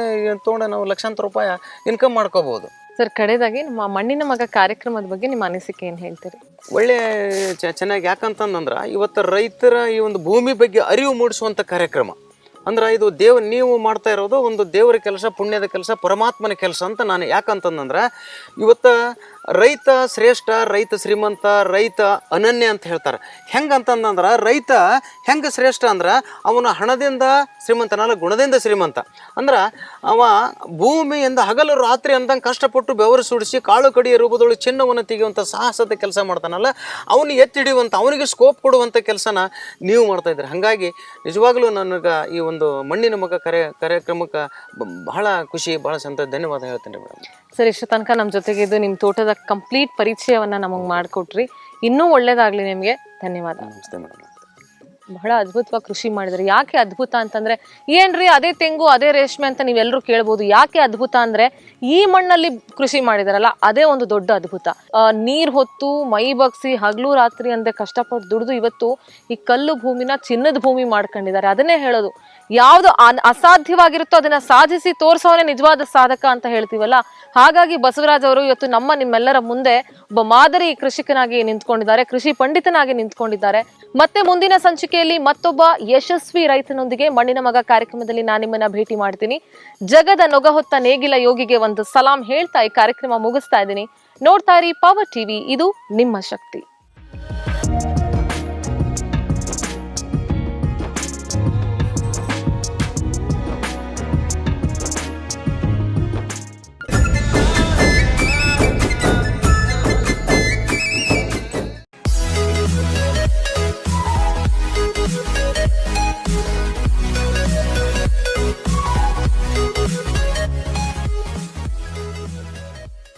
ತೊಗೊಂಡು ನಾವು ಲಕ್ಷಾಂತರ ರೂಪಾಯಿ ಇನ್ಕಮ್ ಮಾಡ್ಕೋಬಹುದು ಸರ್ ಕಡೆದಾಗಿ ನಮ್ಮ ಮಣ್ಣಿನ ಮಗ ಕಾರ್ಯಕ್ರಮದ ಬಗ್ಗೆ ನಿಮ್ಮ ಅನಿಸಿಕೆ ಏನು ಹೇಳ್ತೀರಿ? ಒಳ್ಳೆ ಚೆನ್ನಾಗಿ ಯಾಕಂತಂದ್ರೆ ಇವತ್ತು ರೈತರ ಈ ಒಂದು ಭೂಮಿ ಬಗ್ಗೆ ಅರಿವು ಮೂಡಿಸುವಂಥ ಕಾರ್ಯಕ್ರಮ. ಅಂದ್ರೆ ಇದು ದೇವ್ ನೀವು ಮಾಡ್ತಾ ಇರೋದು ಒಂದು ದೇವರ ಕೆಲಸ, ಪುಣ್ಯದ ಕೆಲಸ, ಪರಮಾತ್ಮನ ಕೆಲಸ ಅಂತ ನಾನು ಯಾಕಂತಂದ್ರೆ ಇವತ್ತು ರೈತ ಶ್ರೇಷ್ಠ, ರೈತ ಶ್ರೀಮಂತ, ರೈತ ಅನನ್ಯ ಅಂತ ಹೇಳ್ತಾರೆ. ಹೆಂಗಂತಂದ್ರೆ ರೈತ ಹೆಂಗೆ ಶ್ರೇಷ್ಠ ಅಂದ್ರೆ ಅವನ ಹಣದಿಂದ ಶ್ರೀಮಂತನಲ್ಲ ಗುಣದಿಂದ ಶ್ರೀಮಂತ. ಅಂದ್ರೆ ಅವ ಭೂಮಿಯಿಂದ ಹಗಲು ರಾತ್ರಿ ಅಂದಂಗೆ ಕಷ್ಟಪಟ್ಟು ಬೆವರು ಸುಡಿಸಿ ಕಾಳು ಕಡಿಯ ರೂಪದೊಳಗೆ ಚಿನ್ನವನ್ನು ತೆಗೆಯುವಂಥ ಸಾಹಸದ ಕೆಲಸ ಮಾಡ್ತಾನಲ್ಲ, ಅವನು ಎತ್ತಿ ಹಿಡಿಯುವಂಥ ಅವನಿಗೆ ಸ್ಕೋಪ್ ಕೊಡುವಂಥ ಕೆಲಸನ ನೀವು ಮಾಡ್ತಾ ಇದ್ದೀರಿ. ಹಾಗಾಗಿ ನಿಜವಾಗ್ಲೂ ನನಗೆ ಈ ಒಂದು ಮಣ್ಣಿನ ಮಗ ಕರೆ, ಕಾರ್ಯಕ್ರಮಕ್ಕೆ ಬಹಳ ಖುಷಿ, ಬಹಳ ಸಂತೋಷ. ಧನ್ಯವಾದ ಹೇಳ್ತೇನೆ ಸರ್ ಇಷ್ಟು ತನಕ ನಮ್ಮ ಜೊತೆಗೆ ಇದು ನಿಮ್ಮ ತೋಟದ ಕಂಪ್ಲೀಟ್ ಪರಿಚಯವನ್ನ ನಮಗೆ ಮಾಡಿಕೊಟ್ರಿ. ಇನ್ನೂ ಒಳ್ಳೇದಾಗಲಿ ನಿಮಗೆ. ಧನ್ಯವಾದ. ನಮಸ್ತೆ ಮೇಡಮ್. ಬಹಳ ಅದ್ಭುತವಾಗಿ ಕೃಷಿ ಮಾಡಿದ್ರಿ. ಯಾಕೆ ಅದ್ಭುತ ಅಂತಂದ್ರೆ ಏನ್ರಿ ಅದೇ ತೆಂಗು ಅದೇ ರೇಷ್ಮೆ ಅಂತ ನೀವೆಲ್ಲರೂ ಕೇಳ್ಬೋದು. ಯಾಕೆ ಅದ್ಭುತ ಅಂದ್ರೆ ಈ ಮಣ್ಣಲ್ಲಿ ಕೃಷಿ ಮಾಡಿದಾರಲ್ಲ ಅದೇ ಒಂದು ದೊಡ್ಡ ಅದ್ಭುತ. ನೀರ್ ಹೊತ್ತು ಮೈ ಬಗ್ಸಿ ಹಗಲು ರಾತ್ರಿ ಅಂದ್ರೆ ಕಷ್ಟಪಟ್ಟು ದುಡಿದು ಇವತ್ತು ಈ ಕಲ್ಲು ಭೂಮಿನ ಚಿನ್ನದ ಭೂಮಿ ಮಾಡ್ಕೊಂಡಿದ್ದಾರೆ. ಅದನ್ನೇ ಹೇಳೋದು. ಯಾವ್ದು ಅಸಾಧ್ಯವಾಗಿರುತ್ತೋ ಅದನ್ನ ಸಾಧಿಸಿ ತೋರಿಸೋನೇ ನಿಜವಾದ ಸಾಧಕ ಅಂತ ಹೇಳ್ತೀವಲ್ಲ? ಹಾಗಾಗಿ ಬಸವರಾಜ್ ಅವರು ಇವತ್ತು ನಮ್ಮ ನಿಮ್ಮೆಲ್ಲರ ಮುಂದೆ ಒಬ್ಬ ಮಾದರಿ ಕೃಷಿಕನಾಗಿ ನಿಂತ್ಕೊಂಡಿದ್ದಾರೆ, ಕೃಷಿ ಪಂಡಿತನಾಗಿ ನಿಂತ್ಕೊಂಡಿದ್ದಾರೆ. ಮತ್ತೆ ಮುಂದಿನ ಸಂಚಿಕೆಯಲ್ಲಿ ಮತ್ತೊಬ್ಬ ಯಶಸ್ವಿ ರೈತನೊಂದಿಗೆ ಮಣ್ಣಿನ ಮಗ ಕಾರ್ಯಕ್ರಮದಲ್ಲಿ ನಾನು ನಿಮ್ಮನ್ನ ಭೇಟಿ ಮಾಡ್ತೀನಿ. ಜಗದ ನೊಗಹೊತ್ತ ನೇಗಿಲ ಯೋಗಿಗೆ ಒಂದು ಸಲಾಂ ಹೇಳ್ತಾ ಈ ಕಾರ್ಯಕ್ರಮ ಮುಗಿಸ್ತಾ ಇದ್ದೀನಿ. ನೋಡ್ತಾ ಇರಿ ಪವರ್ ಟಿವಿ ಇದು ನಿಮ್ಮ ಶಕ್ತಿ.